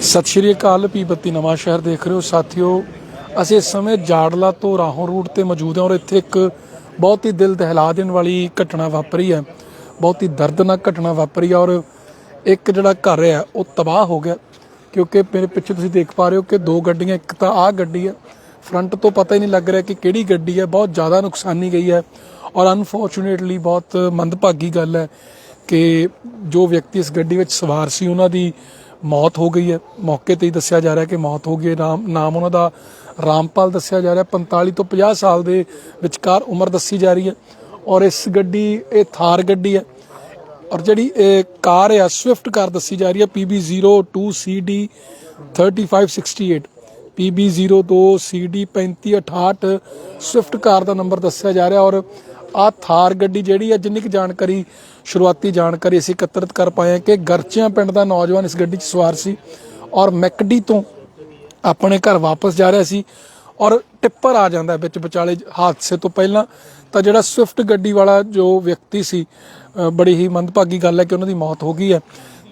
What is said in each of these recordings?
ਸਤਿ ਸ਼੍ਰੀ ਅਕਾਲ, ਪੀਬਤੀ ਨਵਾਂ ਸ਼ਹਿਰ ਦੇਖ ਰਹੇ ਹੋ ਸਾਥੀਓ। ਅਸੀਂ ਇਸ ਸਮੇਂ ਜਾੜਲਾ ਤੋਂ ਰਾਹੋਂ ਰੂਟ ਤੇ ਮੌਜੂਦ ਹਾਂ ਔਰ ਇੱਥੇ ਇੱਕ ਬਹੁਤ ਹੀ ਦਿਲ ਦਹਿਲਾ ਦੇਣ ਵਾਲੀ ਘਟਨਾ ਵਾਪਰੀ ਹੈ। ਬਹੁਤ ਹੀ ਦਰਦਨਾਕ ਘਟਨਾ ਵਾਪਰੀ ਹੈ ਔਰ ਇੱਕ ਜਿਹੜਾ ਘਰ ਹੈ, ਉਹ ਤਬਾਹ ਹੋ ਗਿਆ। ਕਿਉਂਕਿ ਮੇਰੇ ਪਿੱਛੇ ਤੁਸੀਂ ਦੇਖ ਪਾ ਰਹੇ ਹੋ ਕਿ ਦੋ ਗੱਡੀਆਂ, ਇੱਕ ਤਾਂ ਆਹ ਗੱਡੀ ਹੈ। ਫਰੰਟ ਤੋਂ ਪਤਾ ਹੀ ਨਹੀਂ ਲੱਗ ਰਿਹਾ ਕਿ ਕਿਹੜੀ ਗੱਡੀ ਹੈ। ਬਹੁਤ ਜ਼ਿਆਦਾ ਨੁਕਸਾਨੀ ਗਈ ਹੈ ਔਰ ਅਨਫੋਰਚੂਨੇਟਲੀ ਬਹੁਤ ਮੰਦਭਾਗੀ ਗੱਲ ਹੈ ਕਿ ਜੋ ਵਿਅਕਤੀ ਇਸ ਗੱਡੀ ਵਿੱਚ ਸਵਾਰ ਸੀ, ਉਹਨਾਂ ਦੀ ਮੌਤ ਹੋ ਗਈ ਹੈ। ਮੌਕੇ ਤੇ ਹੀ ਦੱਸਿਆ ਜਾ ਰਿਹਾ ਕਿ ਮੌਤ ਹੋ ਗਈ ਹੈ। ਨਾਮ ਨਾਮ ਉਹਨਾਂ ਦਾ ਰਾਮਪਾਲ ਦੱਸਿਆ ਜਾ ਰਿਹਾ। 45 ਤੋਂ 50 ਸਾਲ ਦੇ ਵਿਚਕਾਰ ਉਮਰ ਦੱਸੀ ਜਾ ਰਹੀ ਹੈ ਔਰ ਇਸ ਗੱਡੀ, ਇਹ ਥਾਰ ਗੱਡੀ ਹੈ ਔਰ ਜਿਹੜੀ ਇਹ ਕਾਰ ਹੈ, ਸਵਿਫਟ ਕਾਰ ਦੱਸੀ ਜਾ ਰਹੀ ਹੈ। PB02CD 3568 PB02CD 3568 ਸਵਿਫਟ ਕਾਰ ਦਾ ਨੰਬਰ ਦੱਸਿਆ ਜਾ ਰਿਹਾ ਔਰ ਆ ਥਾਰ ਗੱਡੀ ਜਿਹੜੀ ਹੈ, ਜਿੰਨੀ ਕੁ ਜਾਣਕਾਰੀ ਸ਼ੁਰੂਆਤੀ ਜਾਣਕਾਰੀ ਅਸੀਂ ਇਕੱਤਰਿਤ ਕਰ ਪਾਏ ਹਾਂ ਕਿ ਗਰਚਿਆਂ ਪਿੰਡ ਦਾ ਨੌਜਵਾਨ ਇਸ ਗੱਡੀ 'ਚ ਸਵਾਰ ਸੀ ਔਰ ਮੈਕਡੀ ਤੋਂ ਆਪਣੇ ਘਰ ਵਾਪਸ ਜਾ ਰਿਹਾ ਸੀ ਔਰ ਟਿੱਪਰ ਆ ਜਾਂਦਾ ਵਿੱਚ ਵਿਚਾਲੇ ਹਾਦਸੇ ਤੋਂ ਪਹਿਲਾਂ। ਤਾਂ ਜਿਹੜਾ ਸਵਿਫਟ ਗੱਡੀ ਵਾਲਾ ਜੋ ਵਿਅਕਤੀ ਸੀ ਬੜੀ ਹੀ ਮੰਦਭਾਗੀ ਗੱਲ ਹੈ ਕਿ ਉਹਨਾਂ ਦੀ ਮੌਤ ਹੋ ਗਈ ਹੈ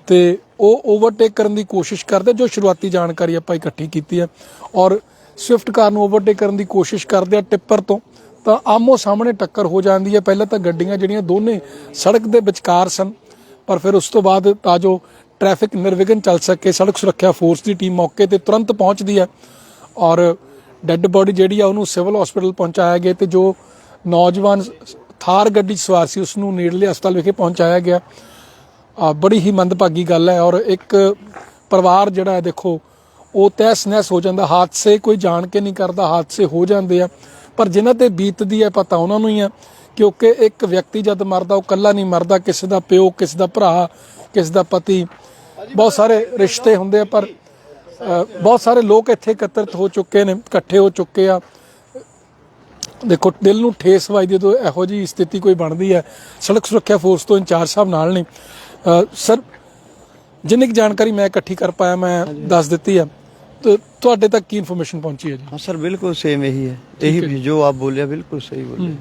ਤੇ ਉਹ ਓਵਰਟੇਕ ਕਰਨ ਦੀ ਕੋਸ਼ਿਸ਼ ਕਰਦੇ, ਜੋ ਸ਼ੁਰੂਆਤੀ ਜਾਣਕਾਰੀ ਆਪਾਂ ਇਕੱਠੀ ਕੀਤੀ ਹੈ। ਔਰ ਸਵਿਫਟ ਕਾਰ ਨੂੰ ਓਵਰਟੇਕ ਕਰਨ ਦੀ ਕੋਸ਼ਿਸ਼ ਕਰਦੇ ਆ ਟਿੱਪਰ ਤੋਂ। ਤਾਂ ਆਮੋ ਸਾਹਮਣੇ ਟੱਕਰ ਹੋ ਜਾਂਦੀ ਹੈ। ਪਹਿਲਾਂ ਤਾਂ ਗੱਡੀਆਂ ਜਿਹੜੀਆਂ ਦੋਨੇ ਸੜਕ ਦੇ ਵਿਚਕਾਰ ਸਨ, ਪਰ ਫਿਰ ਉਸ ਤੋਂ ਬਾਅਦ ਤਾਂ ਜੋ ਟ੍ਰੈਫਿਕ ਨਿਰਵਿਘਨ ਚੱਲ ਸਕੇ, ਸੜਕ ਸੁਰੱਖਿਆ ਫੋਰਸ ਦੀ ਟੀਮ ਮੌਕੇ ਤੇ ਤੁਰੰਤ ਪਹੁੰਚਦੀ ਹੈ ਔਰ ਡੈੱਡ ਬੋਡੀ ਜਿਹੜੀ ਆ ਉਹਨੂੰ ਸਿਵਲ ਹਸਪੀਟਲ ਪਹੁੰਚਾਇਆ ਗਿਆ ਤੇ ਜੋ ਨੌਜਵਾਨ ਥਾਰ ਗੱਡੀ 'ਚ ਸਵਾਰ ਸੀ ਉਸ ਨੂੰ ਨੇੜਲੇ ਹਸਪਤਾਲ ਵਿਖੇ ਪਹੁੰਚਾਇਆ ਗਿਆ। ਆ, ਬੜੀ ਹੀ ਮੰਦਭਾਗੀ ਗੱਲ ਹੈ ਔਰ ਇੱਕ ਪਰਿਵਾਰ ਜਿਹੜਾ ਹੈ ਦੇਖੋ, ਉਹ ਤਹਿਸ ਨਹਿਸ ਹੋ ਜਾਂਦਾ, ਹਾਦਸੇ ਕੋਈ ਜਾਣ ਕੇ ਨਹੀਂ ਕਰਦਾ, ਹਾਦਸੇ ਹੋ ਜਾਂਦੇ ਆ। ਪਰ ਜਿਨ੍ਹਾਂ ਤੇ ਬੀਤਦੀ ਹੈ ਪਤਾ ਉਹਨਾਂ ਨੂੰ ਹੀ ਆ ਕਿਉਂਕਿ ਇੱਕ ਵਿਅਕਤੀ ਜਦ ਮਰਦਾ ਉਹ ਇਕੱਲਾ ਨਹੀਂ ਮਰਦਾ ਕਿਸੇ ਦਾ ਪਿਓ ਕਿਸੇ ਦਾ ਭਰਾ ਕਿਸੇ ਦਾ ਪਤੀ। ਬਹੁਤ ਸਾਰੇ ਰਿਸ਼ਤੇ ਹੁੰਦੇ ਆ ਪਰ ਬਹੁਤ ਸਾਰੇ ਲੋਕ ਇੱਥੇ ਇਕੱਤਰਿਤ ਹੋ ਚੁੱਕੇ ਨੇ ਇਕੱਠੇ ਹੋ ਚੁੱਕੇ ਆ। ਦੇਖੋ ਦਿਲ ਨੂੰ ਠੇਸ ਵੱਜਦੀ ਜਦੋਂ ਇਹੋ ਜੀ ਸਥਿਤੀ ਕੋਈ ਬਣਦੀ ਹੈ। ਸੜਕ ਸੁਰੱਖਿਆ ਫੋਰਸ ਤੋਂ ਇੰਚਾਰਜ ਸਾਹਿਬ ਨਾਲ ਨੇ। ਸਰ ਜਿੰਨੀ ਜਾਣਕਾਰੀ ਮੈਂ ਇਕੱਠੀ ਕਰ ਪਾਇਆ ਮੈਂ ਦੱਸ ਦਿੱਤੀ ਹੈ। ਤੇ ਤੁਹਾਡੇ ਤੱਕ ਕੀ ਇਨਫੋਰਮੇਸ਼ਨ ਪਹੁੰਚੀ ਹੈ ਜੀ हाँ सर बिल्कुल सेम यही है यही भी जो आप बोले बिल्कुल सही बोले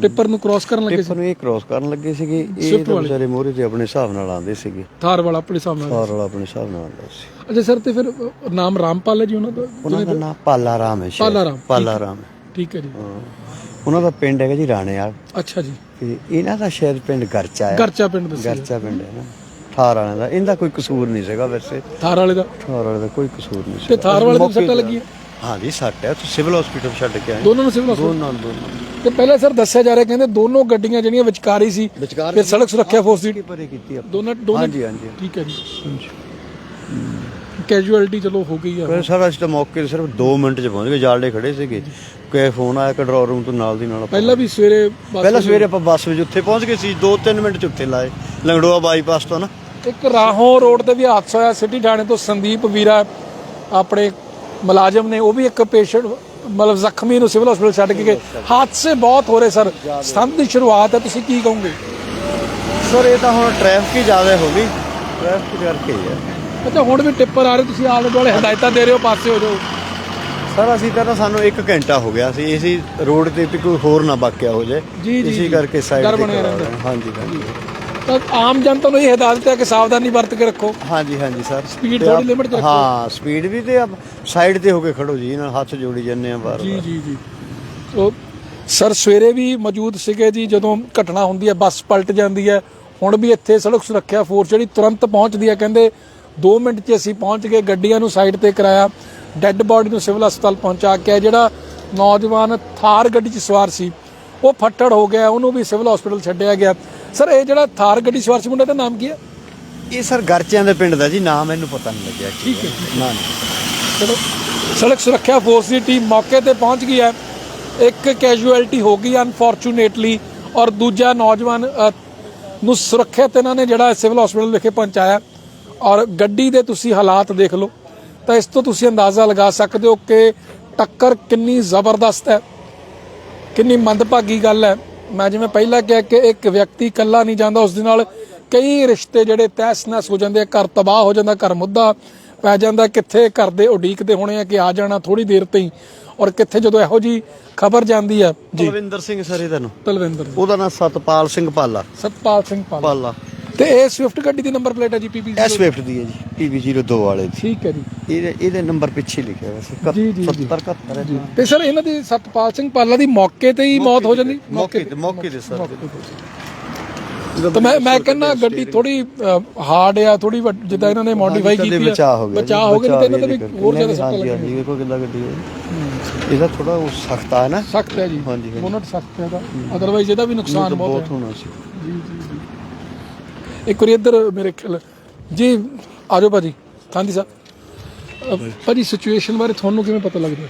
ਟਿੱਪਰ ਨੂੰ ਕ੍ਰਾਸ ਕਰਨ ਲੱਗੇ ਸੀ ਟਿੱਪਰ ਨੂੰ ਇਹ ਕ੍ਰਾਸ ਕਰਨ ਲੱਗੇ ਸੀਗੇ ਇਹ Swift ਤਾਂ ਵਾਲੇ? ਵਿਚਾਰੇ ਮੋਰੇ ਤੇ ਆਪਣੇ ਹਿਸਾਬ ਨਾਲ ਆਉਂਦੇ ਸੀਗੇ ਥਾਰ ਵਾਲਾ ਆਪਣੇ ਹਿਸਾਬ ਨਾਲ ਕਾਰ ਵਾਲਾ ਆਪਣੇ ਹਿਸਾਬ ਨਾਲ ਆਉਂਦਾ ਸੀ ਅੱਛਾ ਸਰ ਤੇ ਫਿਰ ਅ, ਨਾਮ ਰਾਮਪਾਲ ਹੈ ਜੀ ਉਹਨਾਂ ਦਾ ਉਹਨਾਂ ਦਾ ਨਾਮ ਪਾਲਾ ਰਾਮ ਹੈ ਸ਼ਾਇਦ। ਪਾਲਾ ਰਾਮ, ਠੀਕ ਪਾਲਾ ਰਾਮ ਠੀਕ ਹੈ ਜੀ ਹਾਂ। ਉਹਨਾਂ ਦਾ ਪਿੰਡ ਹੈਗਾ ਜੀ ਰਾਣੇਵਾਲ ਅੱਛਾ ਜੀ ਤੇ ਇਹਨਾਂ ਦਾ ਸ਼ਾਇਦ ਪਿੰਡ ਗਰਚਾ ਹੈ ਗਰਚਾ ਪਿੰਡ ਦੱਸਿਆ ਗਰਚਾ ਪਿੰਡ ਹੈ ਨਾ ਠਾਰ ਵਾਲਿਆਂ ਦਾ ਇਹਦਾ ਕੋਈ ਕਸੂਰ ਨਹੀਂ ਸੀਗਾ ਵੈਸੇ। ਥਾਰ ਵਾਲੇ ਦਾ? ਠਾਰ ਵਾਲੇ ਦਾ ਕੋਈ ਕਸੂਰ ਨਹੀਂ ਸੀ ਤੇ ਥਾਰ ਵਾਲੇ ਨੂੰ ਸੱਟਾਂ ਲੱਗੀਆਂ? ਹਾਂ ਜੀ ਸੱਟ ਹੈ ਤੁਸੀਂ ਸਿਵਲ ਹਸਪੀਟਲ ਛੱਡ ਕੇ ਆਏ। ਦੋਨੋਂ ਨੂੰ ਸਿਵਲ ਹਸਪਤਾਲ ਦੋਨਾਂ ਦੋਨਾਂ ਤੇ ਪਹਿਲਾਂ ਸਰ ਦੱਸਿਆ ਜਾ ਰਿਹਾ ਕਹਿੰਦੇ ਦੋਨੋਂ ਗੱਡੀਆਂ ਜਿਹੜੀਆਂ ਵਿਚਕਾਰੀ ਸੀ ਫਿਰ ਸੜਕ ਸੁਰੱਖਿਆ ਫੋਰਸ ਦੀ ਪਰੇ ਕੀਤੀ ਆਪਾਂ ਦੋਨਾਂ ਦੋਨਾਂ ਹਾਂਜੀ ਹਾਂਜੀ। ਠੀਕ ਹੈ ਜੀ। ਕੈਜੂਅਲਟੀ ਚਲੋ ਹੋ ਗਈ ਆ। ਪਰ ਸਰ ਅਸੀਂ ਤਾਂ ਮੌਕੇ ਤੇ ਸਿਰਫ 2 ਮਿੰਟ 'ਚ ਪਹੁੰਚ ਗਏ ਜਾਲਡੇ ਖੜੇ ਸੀਗੇ। ਕਿ ਫੋਨ ਆਇਆ ਕੰਟਰੋਲ ਰੂਮ ਤੋਂ ਨਾਲ ਦੀ ਨਾਲ ਪਹਿਲਾਂ ਵੀ ਸਵੇਰੇ ਪਹਿਲਾਂ ਸਵੇਰੇ ਆਪਾਂ ਬੱਸ ਵਿੱਚ ਉੱਥੇ ਪਹੁੰਚ ਗਏ ਸੀ 2-3 ਮਿੰਟ 'ਚ ਉੱਥੇ ਲਾਏ। ਲੰਗੜੋਆ ਬਾਈਪਾਸ ਤੋਂ ਨਾ। ਇੱਕ ਰਾਹੋਂ ਰੋਡ ਤੇ ਵੀ ਹਾਦਸਾ ਹੋਇਆ ਸਿਟੀ ਥਾਣੇ ਤੋਂ ਸੰਦੀਪ ਵੀਰਾ ਆਪਣੇ ਮੁਲਾਜ਼ਮ ਨੇ ਉਹ ਵੀ ਇੱਕ ਪੇਸ਼ੈਂਟ ਮਤਲਬ ਜ਼ਖਮੀ ਨੂੰ ਸਿਵਲ ਹਸਪੀਟਲ ਛੱਡ ਕੇ ਗਏ। ਹਾਦਸੇ ਬਹੁਤ ਹੋ ਰਹੇ ਸਰ। ਸਤੰਭ ਦੀ ਸ਼ੁਰੂਆਤ ਹੈ ਤੁਸੀਂ ਕੀ ਕਹੋਗੇ? ਸਰ ਇਹ ਤਾਂ ਹੁਣ ਟ੍ਰੈਫਿਕ ਹੀ ਜ਼ਿਆਦਾ ਹੋ ਗਈ। ਟ੍ਰੈਫਿਕ ਕਰਕੇ ਹੀ ਹੈ। ਅੱਛਾ ਹੁਣ ਵੀ ਟਿੱਪਰ ਆ ਰਹੇ ਤੁਸੀਂ ਆਲੇ ਦੁਆਲੇ ਹਦਾਇਤਾਂ ਦੇ ਰਹੇ ਹੋ ਪਾਸੇ ਹੋ ਜਾਓ। ਸਰ ਅਸੀਂ ਤਾਂ ਸਾਨੂੰ 1 ਘੰਟਾ ਹੋ ਗਿਆ ਸੀ ਇਸੀ ਰੋਡ ਤੇ ਕੋਈ ਹੋਰ ਨਾ ਵਾਕਿਆ ਹੋ ਜਾਏ। ਇਸੀ। ਕਰਕੇ ਸਾਈਡ ਤੇ। ਹਾਂਜੀ ਹਾਂਜੀ। ਤਾਂ ਆਮ ਜਨਤਾ ਨੂੰ ਇਹ ਹਦਾਇਤ ਹੈ ਕਿ ਸਾਵਧਾਨੀ ਵਰਤ ਕੇ ਰੱਖੋ। ਹਾਂਜੀ ਹਾਂਜੀ ਸਰ। Speed ਤੇ ਥੋੜ੍ਹੀ ਆਪ- limit 'ਚ ਰੱਖੋ। ਹਾਂ ਸਪੀਡ ਵੀ ਤੇ ਆਪ ਸਾਈਡ ਤੇ ਹੋ ਕੇ ਖੜੋ ਜੀ ਨਾਲ ਹੱਥ ਜੋੜੀ ਜੰਨੇ ਆ ਬਾਰ ਜੀ ਜੀ ਜੀ। ਸੋ ਸਰ ਸਵੇਰੇ ਵੀ ਮੌਜੂਦ ਸੀਗੇ ਜੀ ਜਦੋਂ ਘਟਨਾ ਹੁੰਦੀ ਹੈ ਬੱਸ ਪਲਟ ਜਾਂਦੀ ਹੈ। ਹੁਣ ਵੀ ਇੱਥੇ ਸੜਕ ਸੁਰੱਖਿਆ ਫੋਰਸ ਜਿਹੜੀ ਤੁਰੰਤ ਪਹੁੰਚਦੀ ਹੈ ਕਹਿੰਦੇ 2 ਮਿੰਟ 'ਚ ਅਸੀਂ ਪਹੁੰਚ ਗਏ ਗੱਡੀਆਂ ਨੂੰ ਸਾਈਡ ਤੇ ਕਰਾਇਆ। ਡੈੱਡ ਬਾਡੀ ਨੂੰ ਸਿਵਲ ਹਸਪਤਾਲ ਪਹੁੰਚਾ ਕੇ ਜਿਹੜਾ ਨੌਜਵਾਨ ਥਾਰ ਗੱਡੀ 'ਚ ਸਵਾਰ ਸੀ। ਉਹ ਫੱਟੜ ਹੋ ਗਿਆ ਉਹਨੂੰ ਵੀ ਸਿਵਲ ਹਸਪਤਾਲ ਛੱਡਿਆ ਗਿਆ। ਸਰ ਇਹ ਜਿਹੜਾ ਥਾਰ ਗੱਡੀ ਸਵਾਰ ਸੀ ਮੁੰਡੇ ਦਾ ਨਾਮ ਕੀ ਹੈ? ਇਹ ਸਰ ਗਰਚਿਆਂ ਦੇ ਪਿੰਡ ਦਾ ਜੀ ਨਾਮ ਮੈਨੂੰ ਪਤਾ ਨਹੀਂ ਲੱਗਿਆ ਠੀਕ ਹੈ। ਨਾ ਚਲੋ ਸੜਕ ਸੁਰੱਖਿਆ ਫੋਰਸ ਦੀ ਟੀਮ ਮੌਕੇ ਤੇ ਪਹੁੰਚ ਗਈ ਹੈ। ਇੱਕ ਕੈਜੂਅਲਟੀ ਹੋ ਗਈ ਅਨਫੋਰਚੂਨੇਟਲੀ ਔਰ ਦੂਜਾ ਨੌਜਵਾਨ ਨੂੰ ਸੁਰੱਖਿਅਤ ਇਹਨਾਂ ਨੇ ਜਿਹੜਾ ਸਿਵਲ ਹਸਪੀਟਲ ਵਿਖੇ ਪਹੁੰਚਾਇਆ। ਔਰ ਗੱਡੀ ਦੇ ਤੁਸੀਂ ਹਾਲਾਤ ਦੇਖ ਲਓ ਤਾਂ ਇਸ ਤੋਂ ਤੁਸੀਂ ਅੰਦਾਜ਼ਾ ਲਗਾ ਸਕਦੇ ਹੋ ਕਿ ਟੱਕਰ ਕਿੰਨੀ ਜ਼ਬਰਦਸਤ ਹੈ ਕਿੰਨੀ ਮੰਦਭਾਗੀ ਗੱਲ ਹੈ। ਮੈਂ ਜਿਵੇਂ ਪਹਿਲਾਂ ਕਿਹਾ ਕਿ ਇੱਕ ਵਿਅਕਤੀ ਇਕੱਲਾ ਨਹੀਂ ਜਾਂਦਾ ਉਸ ਦੇ ਨਾਲ ਕਈ ਰਿਸ਼ਤੇ ਜਿਹੜੇ ਤਹਿਸ-ਨਹਿਸ ਹੋ ਜਾਂਦੇ ਆ ਘਰ ਤਬਾਹ ਹੋ ਜਾਂਦਾ ਘਰ ਮੁੱਦਾ ਪੈ ਜਾਂਦਾ ਕਿੱਥੇ ਘਰ ਦੇ ਉਡੀਕਦੇ ਹੋਣੇ ਆ ਕਿ ਆ ਜਾਣਾ ਥੋੜੀ ਦੇਰ ਤੇ ਔਰ ਕਿੱਥੇ ਜਦੋਂ ਇਹੋ ਜੀ ਖਬਰ ਜਾਂਦੀ ਹੈ ਜੀ। ਬਲਵਿੰਦਰ ਸਿੰਘ ਸਰ ਇਹਦਾ ਤਲਵਿੰਦਰ ਉਹਦਾ ਨਾਮ ਸਤਪਾਲ ਸਿੰਘ ਪਾਲਾ। ਸਤਪਾਲ ਸਿੰਘ ਪਾਲ। ਪਾਲਾ। ਤੇ ਇਹ ਸਵਿਫਟ ਗੱਡੀ ਦੀ ਨੰਬਰ ਪਲੇਟ ਹੈ ਜੀ ਪੀਪੀ ਇਹ ਸਵਿਫਟ ਦੀ ਹੈ ਜੀ PB02 ਵਾਲੇ ਦੀ। ਠੀਕ ਹੈ ਜੀ। ਇਹਦੇ ਇਹਦੇ ਨੰਬਰ ਪਿੱਛੇ ਲਿਖਿਆ ਹੋਇਆ ਸੀ ਜੀ, ਜੀ, ਜੀ। 70 71 ਜੀ। ਤੇ ਸਰ ਇਹਨਾਂ ਦੀ ਸਤਪਾਲ ਸਿੰਘ ਪਾਲਾ ਦੀ ਮੌਕੇ ਤੇ ਹੀ ਮੌਤ ਹੋ ਜਾਂਦੀ? ਮੌਕੇ ਤੇ ਮੌਕੇ ਤੇ ਸਰ। ਤਾਂ। ਮੈਂ ਮੈਂ ਕਹਿੰਦਾ ਗੱਡੀ ਥੋੜੀ ਹਾਰਡ ਆ ਥੋੜੀ ਜਿੱਦਾਂ ਇਹਨਾਂ ਨੇ ਮੋਡੀਫਾਈ ਕੀਤੀ ਆ ਬਚਾਅ ਹੋ ਗਿਆ ਬਚਾਅ ਹੋ ਗਿਆ ਤੇ ਇਹਨਾਂ ਦੇ ਵੀ ਹੋਰ ਜ਼ਿਆਦਾ ਸੱਟ ਹਾਂਜੀ ਹਾਂਜੀ ਵੇਖੋ ਕਿੱਦਾਂ ਗੱਡੀ ਹੈ। ਇਹਦਾ ਥੋੜਾ ਉਹ ਸਖਤ ਆ ਨਾ। ਸਖਤ ਹੈ ਜੀ। ਹਾਂਜੀ, ਹਾਂਜੀ। ਬੋਨਟ ਸਖਤ ਹੈ ਦਾ ਅਦਰਵਾਈਜ਼ ਇਹਦਾ ਵੀ ਨੁਕਸਾਨ ਬਹੁਤ ਬਹੁਤ ਹੋਣਾ ਸੀ। ਜੀ ਜੀ ਜੀ। ਇੱਕ ਵਾਰੀ ਇੱਧਰ ਮੇਰੇ ਖਿਆਲ ਜੀ ਆਜੋ ਭਾਜੀ ਗਾਂਧੀ ਸਾਹਿਬ। ਭਾਜੀ ਸਿਚੁਏਸ਼ਨ ਬਾਰੇ ਤੁਹਾਨੂੰ ਕਿਵੇਂ ਪਤਾ ਲੱਗਦਾ?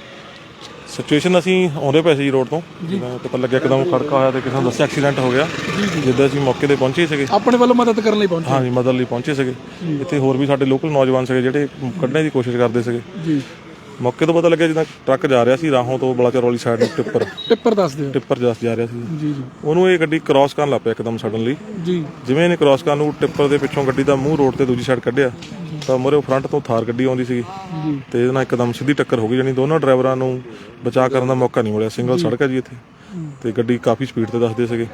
ਸਿਚੁਏਸ਼ਨ ਅਸੀਂ ਆਉਂਦੇ ਪਏ ਸੀ ਜੀ ਰੋਡ ਤੋਂ। ਜਦੋਂ ਪਤਾ ਲੱਗਿਆ ਇੱਕਦਮ ਖੜਕਾ ਹੋਇਆ ਤੇ ਕਿਸੇ ਨੂੰ ਦੱਸਿਆ ਐਕਸੀਡੈਂਟ ਹੋ ਗਿਆ। ਜਿੱਦਾਂ ਅਸੀਂ ਮੌਕੇ ਤੇ ਪਹੁੰਚੇ ਸੀਗੇ। ਆਪਣੇ ਵੱਲੋਂ ਮਦਦ ਕਰਨ ਲਈ ਪਹੁੰਚੇ। ਹਾਂਜੀ ਮਦਦ ਲਈ ਪਹੁੰਚੇ ਸੀਗੇ। ਇੱਥੇ ਹੋਰ ਵੀ ਸਾਡੇ ਲੋਕਲ ਨੌਜਵਾਨ ਸੀਗੇ ਜਿਹੜੇ ਕੱਢਣੇ ਦੀ ਕੋਸ਼ਿਸ਼ ਕਰਦੇ ਸੀਗੇ। ਜੀ। ਮੌਕੇ ਤੋਂ ਪਤਾ ਲੱਗਿਆ ਜਿੱਦਾਂ ਟਰੱਕ ਜਾ ਰਿਹਾ ਸੀ ਰਾਹੋਂ ਤੋਂ ਬਲਾਚੌਰ ਵਾਲੀ ਸਾਈਡ ਨੂੰ ਟਿੱਪਰ। ਟਿੱਪਰ ਦੱਸ ਦਿਓ। ਟਿੱਪਰ ਜਸ ਜਾ ਰਿਹਾ ਸੀ। ਜੀ ਜੀ। ਉਹਨੂੰ ਇਹ ਗੱਡੀ ਕ੍ਰਾਸ ਕਰਨ ਲੱਗ ਪਿਆ ਇੱਕਦਮ ਸਡਨਲੀ ਜੀ। ਜਿਵੇਂ ਇਹਨੇ ਕ੍ਰਾਸ ਕਰਨ ਨੂੰ ਟਿੱਪਰ ਦੇ ਪਿੱਛੋਂ ਗੱਡੀ ਦਾ ਮੂੰਹ ਰੋਡ ਤੇ ਦੂਜੀ ਸਾਈਡ ਕੱਢਿਆ ਤਾਂ ਮੋਰੇ ਫਰੰਟ ਤੋਂ ਥਾਰ ਗੱਡੀ ਆਉਂਦੀ ਸੀਗੀ। ਜੀ। ਤੇ ਇਹਦੇ ਨਾਲ ਇੱਕਦਮ ਸਿੱਧੀ ਟੱਕਰ ਹੋ ਗਈ ਜਾਨੀ ਦੋਨੋਂ ਡਰਾਈਵਰਾਂ ਨੂੰ ਬਚਾਅ ਕਰਨ ਦਾ ਮੌਕਾ ਨਹੀਂ ਮਿਲਿਆ। ਸਿੰਗਲ ਸੜਕ ਹੈ ਜੀ ਇੱਥੇ। ਤੇ ਗੱਡੀ ਕਾਫੀ ਸਪੀਡ ਤੇ ਦੱਸਦੇ ਸੀਗੇ।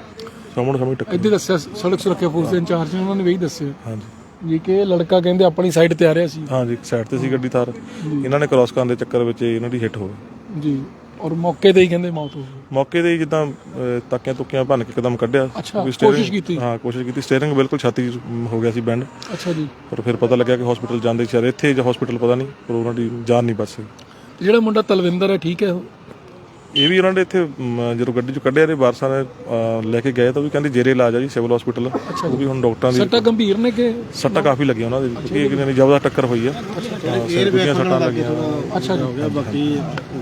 ਸਾਹਮਣੇ ਸਾਹਮਣੇ ਟੱਕਰ ਇੱਥੇ ਦੱਸਿਆ ਸੜਕ ਸੁਰੱਖਿਆ ਫੋਰਸ ਦੇ ਇੰਚਾਰਜ ਨੇ ਉਹਨਾਂ ਨੇ ਵੀ ਦੱਸਿਆ। ਹਾਂਜੀ। ਜੀ ਕਿ ਇਹ ਲੜਕਾ ਕਹਿੰਦੇ ਆਪਣੀ ਸਾਈਡ ਤੇ ਆ ਰਿਹਾ ਸੀ। ਹਾਂਜੀ ਇੱਕ ਸਾਈਡ ਤੇ ਸੀ ਗੱਡੀ ਥਾਰ। ਇਹਨਾਂ ਨੇ ਕ੍ਰਾਸ ਕਰਨ ਦੇ ਚੱਕਰ ਵਿੱਚ ਇਹਨਾਂ ਦੀ ਹਿੱਟ ਹੋ ਗਈ। ਜੀ ਔਰ ਮੌਕੇ ਤੇ ਹੀ ਕਹਿੰਦੇ ਮੌਤ ਹੋ ਗਈ। ਮੌਕੇ ਤੇ ਹੀ ਜਿੱਦਾਂ ਅਹ, ਤਾਕੀਆਂ ਤੁੱਕੀਆਂ ਭੰਨ ਕੇ ਇੱਕਦਮ ਕੱਢਿਆ। ਅੱਛਾ, ਵੀ steering- ਕੋਸ਼ਿਸ਼ ਕੀਤੀ। ਹਾਂ ਕੋਸ਼ਿਸ਼ ਕੀਤੀ। ਸਟੀਅਰਿੰਗ ਬਿਲਕੁਲ ਛਾਤੀ 'ਚ ਹੋ ਗਿਆ ਸੀ ਬੈਂਡ ਅੱਛਾ ਜੀ। ਪਰ ਫਿਰ ਪਤਾ ਲੱਗਿਆ ਕਿ ਹਸਪੀਟਲ ਜਾਂਦੇ ਸ਼ਾਇਦ ਇੱਥੇ ਜਾਂ ਹਸਪੀਟਲ ਪਤਾ ਨਹੀਂ ਪਰ ਉਹਨਾਂ ਦੀ ਜਾਨ ਨਹੀਂ ਬਚ ਸਕੀ। ਤੇ ਜਿਹੜਾ ਮੁੰਡਾ ਤਲਵਿੰਦਰ ਹੈ ਠੀਕ ਹੈ ਉਹ ਇਹ ਵੀ ਉਹਨਾਂ ਨੇ ਇੱਥੇ ਮ, ਜਦੋਂ ਗੱਡੀ 'ਚ ਕੱਢਿਆ ਤੇ ਵਾਰਸਾਂ ਨੇ ਲੈ ਕੇ ਗਏ ਤਾਂ ਉਹ ਵੀ ਕਹਿੰਦੇ ਜੇਰੇ ਇਲਾਜ ਆ ਜੀ ਸਿਵਲ ਹਸਪੀਟਲ। ਉਹ ਵੀ ਹੁਣ ਡਾਕਟਰਾਂ ਦੀ ਸੱਟਾਂ ਗੰਭੀਰ ਨੇ ਕਿ? ਸੱਟਾਂ ਕਾਫੀ ਲੱਗੀਆਂ ਉਹਨਾਂ ਦੇ ਵੀ, ਕਿਉਂਕਿ ਇੱਕ ਨੇ ਜ਼ਬਰਦਸਤ ਟੱਕਰ ਹੋਈ ਆ। ਸਿਰ ਦੀਆਂ ਸੱਟਾਂ ਲੱਗੀਆਂ। ਅੱਛਾ ਜੀ। ਬਾਕੀ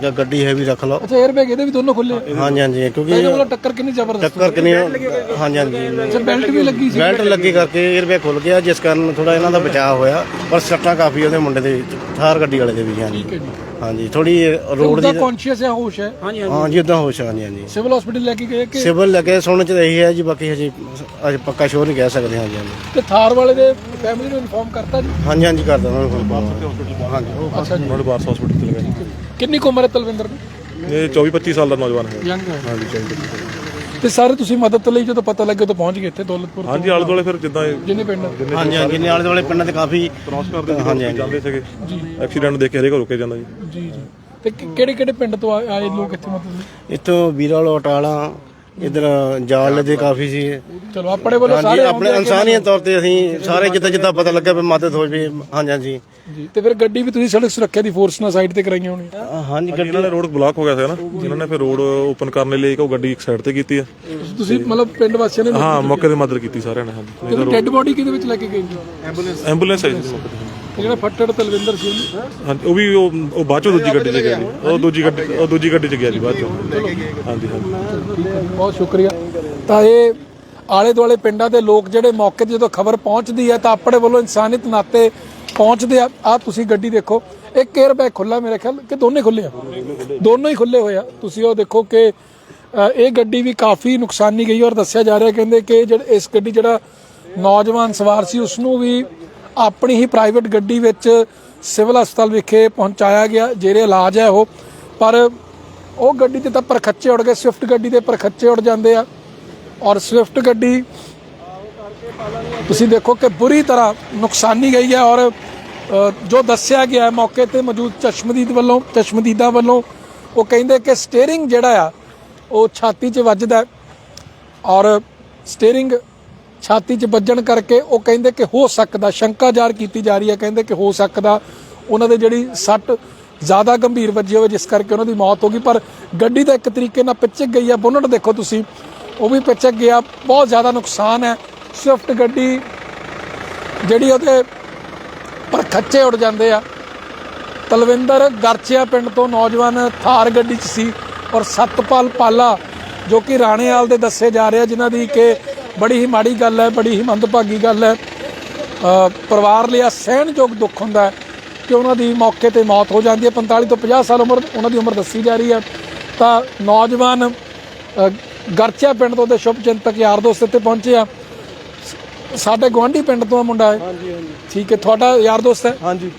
ਜਾਂ ਗੱਡੀ ਹੈਵੀ ਰੱਖ ਲਓ। ਅੱਛਾ 에ਅਰ ਬੈਗ ਇਹਦੇ ਵੀ ਦੋਨੋਂ ਖੁੱਲੇ ਹਾਂਜੀ ਹਾਂਜੀ ਕਿਉਂਕਿ ਇਹਦੇ ਵੱਲੋਂ ਟੱਕਰ ਕਿੰਨੀ ਜ਼ਬਰਦਸਤ ਟੱਕਰ ਕਿੰਨੀ ਹਾਂਜੀ ਹਾਂਜੀ। ਅੱਛਾ ਬੈਲਟ ਵੀ ਲੱਗੀ ਸੀ। ਬੈਲਟ ਲੱਗੀ ਕਰਕੇ 에ਅਰਬੈਗ ਖੁੱਲ ਗਿਆ ਜਿਸ ਕਾਰਨ ਥੋੜਾ ਇਹਨਾਂ ਦਾ ਬਚਾਅ ਹੋਇਆ ਪਰ ਸੱਟਾਂ ਕਾਫੀ ਉਹਦੇ ਮੁੰਡੇ ਦੇ ਥਾਰ ਗੱਡੀ ਵਾਲੇ ਦੇ ਵੀ ਹਾਂਜੀ। ਠੀਕ ਹੈ ਜੀ। ਹਾਂਜੀ ਥੋੜੀ ਰੋਡ ਉਹਦਾ ਦੀ ਕੌਨਸ਼ੀਅਸ ਹੈ ਹੋਸ਼ ਹੈ? ਹਾਂਜੀ ਉਦਾਂ ਹੋਸ਼ ਹਾਂਜੀ ਹਾਂਜੀ। ਸਿਵਲ ਹਸਪੀਟਲ ਲੈ ਕੇ ਗਏ ਕਿ ਸਿਵਲ ਲੱਗੇ ਸੁਣਨ ਚ ਇਹੀ ਹੈ ਜੀ ਬਾਕੀ ਹਜੇ ਅਜੇ ਪੱਕਾ ਸ਼ੋਰ ਨਹੀਂ ਕਹਿ ਸਕਦੇ ਹਾਂਜੀ ਹਾਂਜੀ। ਤੇ ਥਾਰ ਵਾਲੇ ਦੇ ਫੈਮਿਲੀ ਨੂੰ ਇਨਫੋਰਮ ਕਰਤਾ ਜੀ? ਹਾਂਜੀ ਹਾਂਜੀ ਕਰਦਾ ਉਹਨਾਂ ਨੂੰ ਫੋਨ ਹਾਂਜੀ ਅੱਛਾ ਜੀ। ਹਸਪੀਟਲ ਚਲੇ ਗਏ ਕਿੰਨੀ ਕੁ ਉਮਰ ਹੈ ਤਲਵਿੰਦਰ ਦੀ? ਇਹ 24 25 ਸਾਲ ਦਾ ਨੌਜਵਾਨ ਹੈ। ਯੰਗ ਹੈ। ਹਾਂਜੀ 24 25 ਸਾਲ ਤੇ ਸਾਰੇ ਤੁਸੀਂ ਮਦਦ ਲਈ ਜਦੋਂ ਪਤਾ ਲੱਗਿਆ ਤਾਂ ਪਹੁੰਚ ਗਏ ਇੱਥੇ ਦੌਲਤਪੁਰ ਤੋਂ। ਹਾਂਜੀ ਆਲੇ ਦੁਆਲੇ ਫਿਰ ਜਿੱਦਾਂ ਇਹ ਜਿੰਨੇ ਪਿੰਡ? ਹਾਂਜੀ ਹਾਂਜੀ ਨਾਲੇ ਦੁਆਲੇ ਪਿੰਡਾਂ ਤੇ ਕਾਫੀ ਕ੍ਰਾਸ ਕਰਦੇ ਸੀ ਜਾਂਦੇ ਸੀਗੇ। ਜੀ। ਐਕਸੀਡੈਂਟ ਦੇਖ ਕੇ ਹਰੇਕ ਰੁਕੇ ਜਾਂਦਾ ਜੀ ਜੀ ਜੀ। ਤੇ ਕਿਹੜੇ ਕਿਹੜੇ ਪਿੰਡ ਤੋਂ ਆਏ ਆਏ ਲੋਕ ਇੱਥੇ ਲਈ ਇੱਥੋਂ ਵੀਰਾਲ ਅਟਾਲਾ ਇਧਰ ਜਾਲ ਦੇ ਕਾਫੀ ਸੀ। ਚਲੋ ਆਪਣੇ ਵੱਲੋਂ ਹਾਂਜੀ ਸਾਰੇ ਆਪਣੇ ਇਨਸਾਨੀਅਤ ਤੌਰ ਤੇ ਅਸੀਂ ਸਾਰੇ ਜਿੱਦਾਂ ਜਿੱਦਾਂ ਪਤਾ ਲੱਗਾ ਵੀ ਮਦਦ ਹੋ ਜਵੇ ਹਾਂਜੀ ਹਾਂਜੀ। ਜੀ ਤੇ ਫਿਰ ਗੱਡੀ ਵੀ ਤੁਸੀਂ ਸੜਕ ਸੁਰੱਖਿਆ ਦੀ ਫੋਰਸ ਨਾਲ ਸਾਈਡ ਤੇ ਕਰਾਈਆਂ ਹੋਣੀਆਂ? ਹਾਂਜੀ ਗੱਡੀ ਇਹਨਾਂ ਦਾ ਰੋਡ ਬਲਾਕ ਹੋ ਗਿਆ ਸੀ ਨਾ ਇਹਨਾਂ ਨੇ ਫਿਰ ਰੋਡ ਓਪਨ ਕਰਨ ਲਈ ਇੱਕ ਉਹ ਗੱਡੀ ਇੱਕ ਸਾਈਡ ਤੇ ਕੀਤੀ ਆ। ਤੁਸੀਂ ਮਤਲਬ ਪਿੰਡ ਵਾਸੀਆਂ ਨੇ ਹਾਂ ਮੌਕੇ ਤੇ ਮਦਦ ਕੀਤੀ ਸਾਰਿਆਂ ਨੇ ਹਾਂਜੀ। ਤੇ ਡੈੱਡ ਬੋਡੀ ਕਿਹਦੇ ਵਿੱਚ ਲੈ ਕੇ ਗਏ ਜੀ? ਐਂਬੂਲੈਂਸ ਆਈ ਸੀ। ਮੌਕੇ ਤੇ ਜਿਹੜਾ ਫੱਟੜ ਤਲਵਿੰਦਰ ਸੀ ਉਹਨੂੰ? ਹਾਂਜੀ ਉਹ ਵੀ ਉਹ ਉਹ ਬਾਅਦ ਚੋਂ ਦੂਜੀ ਗੱਡੀ 'ਚ ਗਿਆ ਜੀ ਉਹ ਦੂਜੀ ਗੱਡੀ ਉਹ ਦੂਜੀ ਗੱਡੀ 'ਚ ਗਿਆ ਜੀ ਬਾਅਦ ਚੋਂ। ਹਾਂਜੀ ਹਾਂਜੀ। ਬਹੁਤ ਸ਼ੁਕਰੀਆ। ਤਾਂ ਇਹ ਆਲੇ ਦੁਆਲੇ ਪਿੰਡਾਂ ਦੇ ਲੋਕ ਜਿਹੜੇ ਮੌਕੇ ਤੇ ਜਦੋਂ ਖਬਰ ਪਹੁੰਚਦੀ ਹੈ ਤਾਂ ਆਪਣੇ ਵੱਲੋਂ ਇਨਸਾਨੀਅਤ ਨਾਤੇ ਪਹੁੰਚਦੇ ਆ। ਆ ਤੁਸੀਂ ਗੱਡੀ ਦੇਖੋ ਇੱਕ 에ਅਰ ਬੈਗ ਖੁੱਲਾ ਮੇਰੇ ਖਿਆਲ ਕਿ ਦੋਨੇ ਖੁੱਲੇ ਆ? ਦੋਨੋਂ ਹੀ ਖੁੱਲੇ ਹੋਏ ਆ। ਤੁਸੀਂ ਉਹ ਦੇਖੋ ਕਿ ਅ, ਇਹ ਗੱਡੀ ਵੀ ਕਾਫੀ ਨੁਕਸਾਨੀ ਗਈ ਔਰ ਦੱਸਿਆ ਜਾ ਰਿਹਾ ਕਹਿੰਦੇ ਕਿ ਜਿਹੜਾ ਇਸ ਗੱਡੀ ਜਿਹੜਾ ਨੌਜਵਾਨ ਸਵਾਰ ਸੀ ਉਸ ਨੂੰ ਵੀ ਆਪਣੀ ਹੀ ਪ੍ਰਾਈਵੇਟ ਗੱਡੀ ਵਿੱਚ ਸਿਵਲ ਹਸਪਤਾਲ ਵਿਖੇ ਪਹੁੰਚਾਇਆ ਗਿਆ, ਜਿਹੜੇ ਇਲਾਜ ਹੈ ਉਹ। ਪਰ ਉਹ ਗੱਡੀ ਤੇ ਤਾਂ ਪਰਖੱਚੇ ਉੜ ਗਏ, ਸਵਿਫਟ ਗੱਡੀ ਦੇ ਪਰਖੱਚੇ ਉੜ ਜਾਂਦੇ ਆ। ਔਰ ਸਵਿਫਟ ਗੱਡੀ, ਤੁਸੀਂ ਦੇਖੋ ਕਿ ਬੁਰੀ ਤਰ੍ਹਾਂ ਨੁਕਸਾਨੀ ਗਈ ਹੈ ਔਰ ਜੋ ਦੱਸਿਆ ਗਿਆ ਹੈ ਮੌਕੇ ਤੇ ਮੌਜੂਦ ਚਸ਼ਮਦੀਦ ਵੱਲੋਂ, ਚਸ਼ਮਦੀਦਾ ਵੱਲੋਂ, ਉਹ ਕਹਿੰਦੇ ਕਿ ਸਟੀਅਰਿੰਗ ਜਿਹੜਾ ਆ, ਉਹ ਛਾਤੀ 'ਚ ਵੱਜਦਾ ਔਰ ਸਟੀਅਰਿੰਗ ਛਾਤੀ 'ਚ ਵੱਜਣ ਕਰਕੇ ਉਹ ਕਹਿੰਦੇ ਕਿ ਹੋ ਸਕਦਾ, ਸ਼ੰਕਾ ਜ਼ਾਹਰ ਕੀਤੀ ਜਾ ਰਹੀ ਹੈ, ਕਹਿੰਦੇ ਕਿ ਹੋ ਸਕਦਾ ਉਹਨਾਂ ਦੇ ਜਿਹੜੀ ਸੱਟ ਜ਼ਿਆਦਾ ਗੰਭੀਰ ਵੱਜੀ ਹੋਵੇ, ਜਿਸ ਕਰਕੇ ਉਹਨਾਂ ਦੀ ਮੌਤ ਹੋ ਗਈ। ਪਰ ਗੱਡੀ ਤਾਂ ਇੱਕ ਤਰੀਕੇ ਨਾਲ ਪਿੱਛੇ ਗਈ ਆ। ਬੋਨਟ ਦੇਖੋ ਤੁਸੀਂ, ਉਹ ਵੀ ਪਿੱਛੇ ਗਿਆ। ਬਹੁਤ ਜ਼ਿਆਦਾ ਨੁਕਸਾਨ ਹੈ। ਸਵਿਫਟ ਗੱਡੀ ਜਿਹੜੀ ਉਹਦੇ ਪਰ ਖੱਚੇ ਉੱਡ ਜਾਂਦੇ ਆ। ਤਲਵਿੰਦਰ ਗਰਚਿਆ ਪਿੰਡ ਤੋਂ ਨੌਜਵਾਨ ਥਾਰ ਗੱਡੀ 'ਚ ਸੀ ਔਰ ਸਤਪਾਲ ਪਾਲਾ, ਜੋ ਕਿ ਰਾਣੇਵਾਲ ਦੇ ਦੱਸੇ ਜਾ ਰਹੇ ਆ ਜਿਨ੍ਹਾਂ ਦੀ ਕਿ ਬੜੀ ਹੀ ਮਾੜੀ ਗੱਲ ਹੈ ਬੜੀ ਹੀ ਮੰਦਭਾਗੀ ਗੱਲ ਹੈ। ਪਰਿਵਾਰ ਲਈ ਇਹ ਸਹਿਣਯੋਗ ਦੁੱਖ ਹੁੰਦਾ ਹੈ ਕਿ ਉਹਨਾਂ ਦੀ ਮੌਕੇ ਤੇ ਮੌਤ ਹੋ ਜਾਂਦੀ ਹੈ। 45 ਤੋਂ 50 ਸਾਲ ਉਮਰ ਉਹਨਾਂ ਦੀ ਉਮਰ ਦੱਸੀ ਜਾ ਰਹੀ ਹੈ। ਤਾਂ ਨੌਜਵਾਨ ਗਰਚਿਆ ਪਿੰਡ ਤੋਂ ਦੇ ਸ਼ੁਭ ਚਿੰਤਕ ਯਾਰ ਦੋਸਤ ਇੱਥੇ ਪਹੁੰਚੇ ਆ। ਸਾਡੇ ਗਵਾਂਢੀ ਪਿੰਡ ਤੋਂ ਆ ਮੁੰਡਾ ਹੈ ਹਾਂਜੀ ਹਾਂਜੀ। ਠੀਕ ਹੈ ਤੁਹਾਡਾ ਯਾਰ ਦੋਸਤ ਹੈ? ਹਾਂਜੀ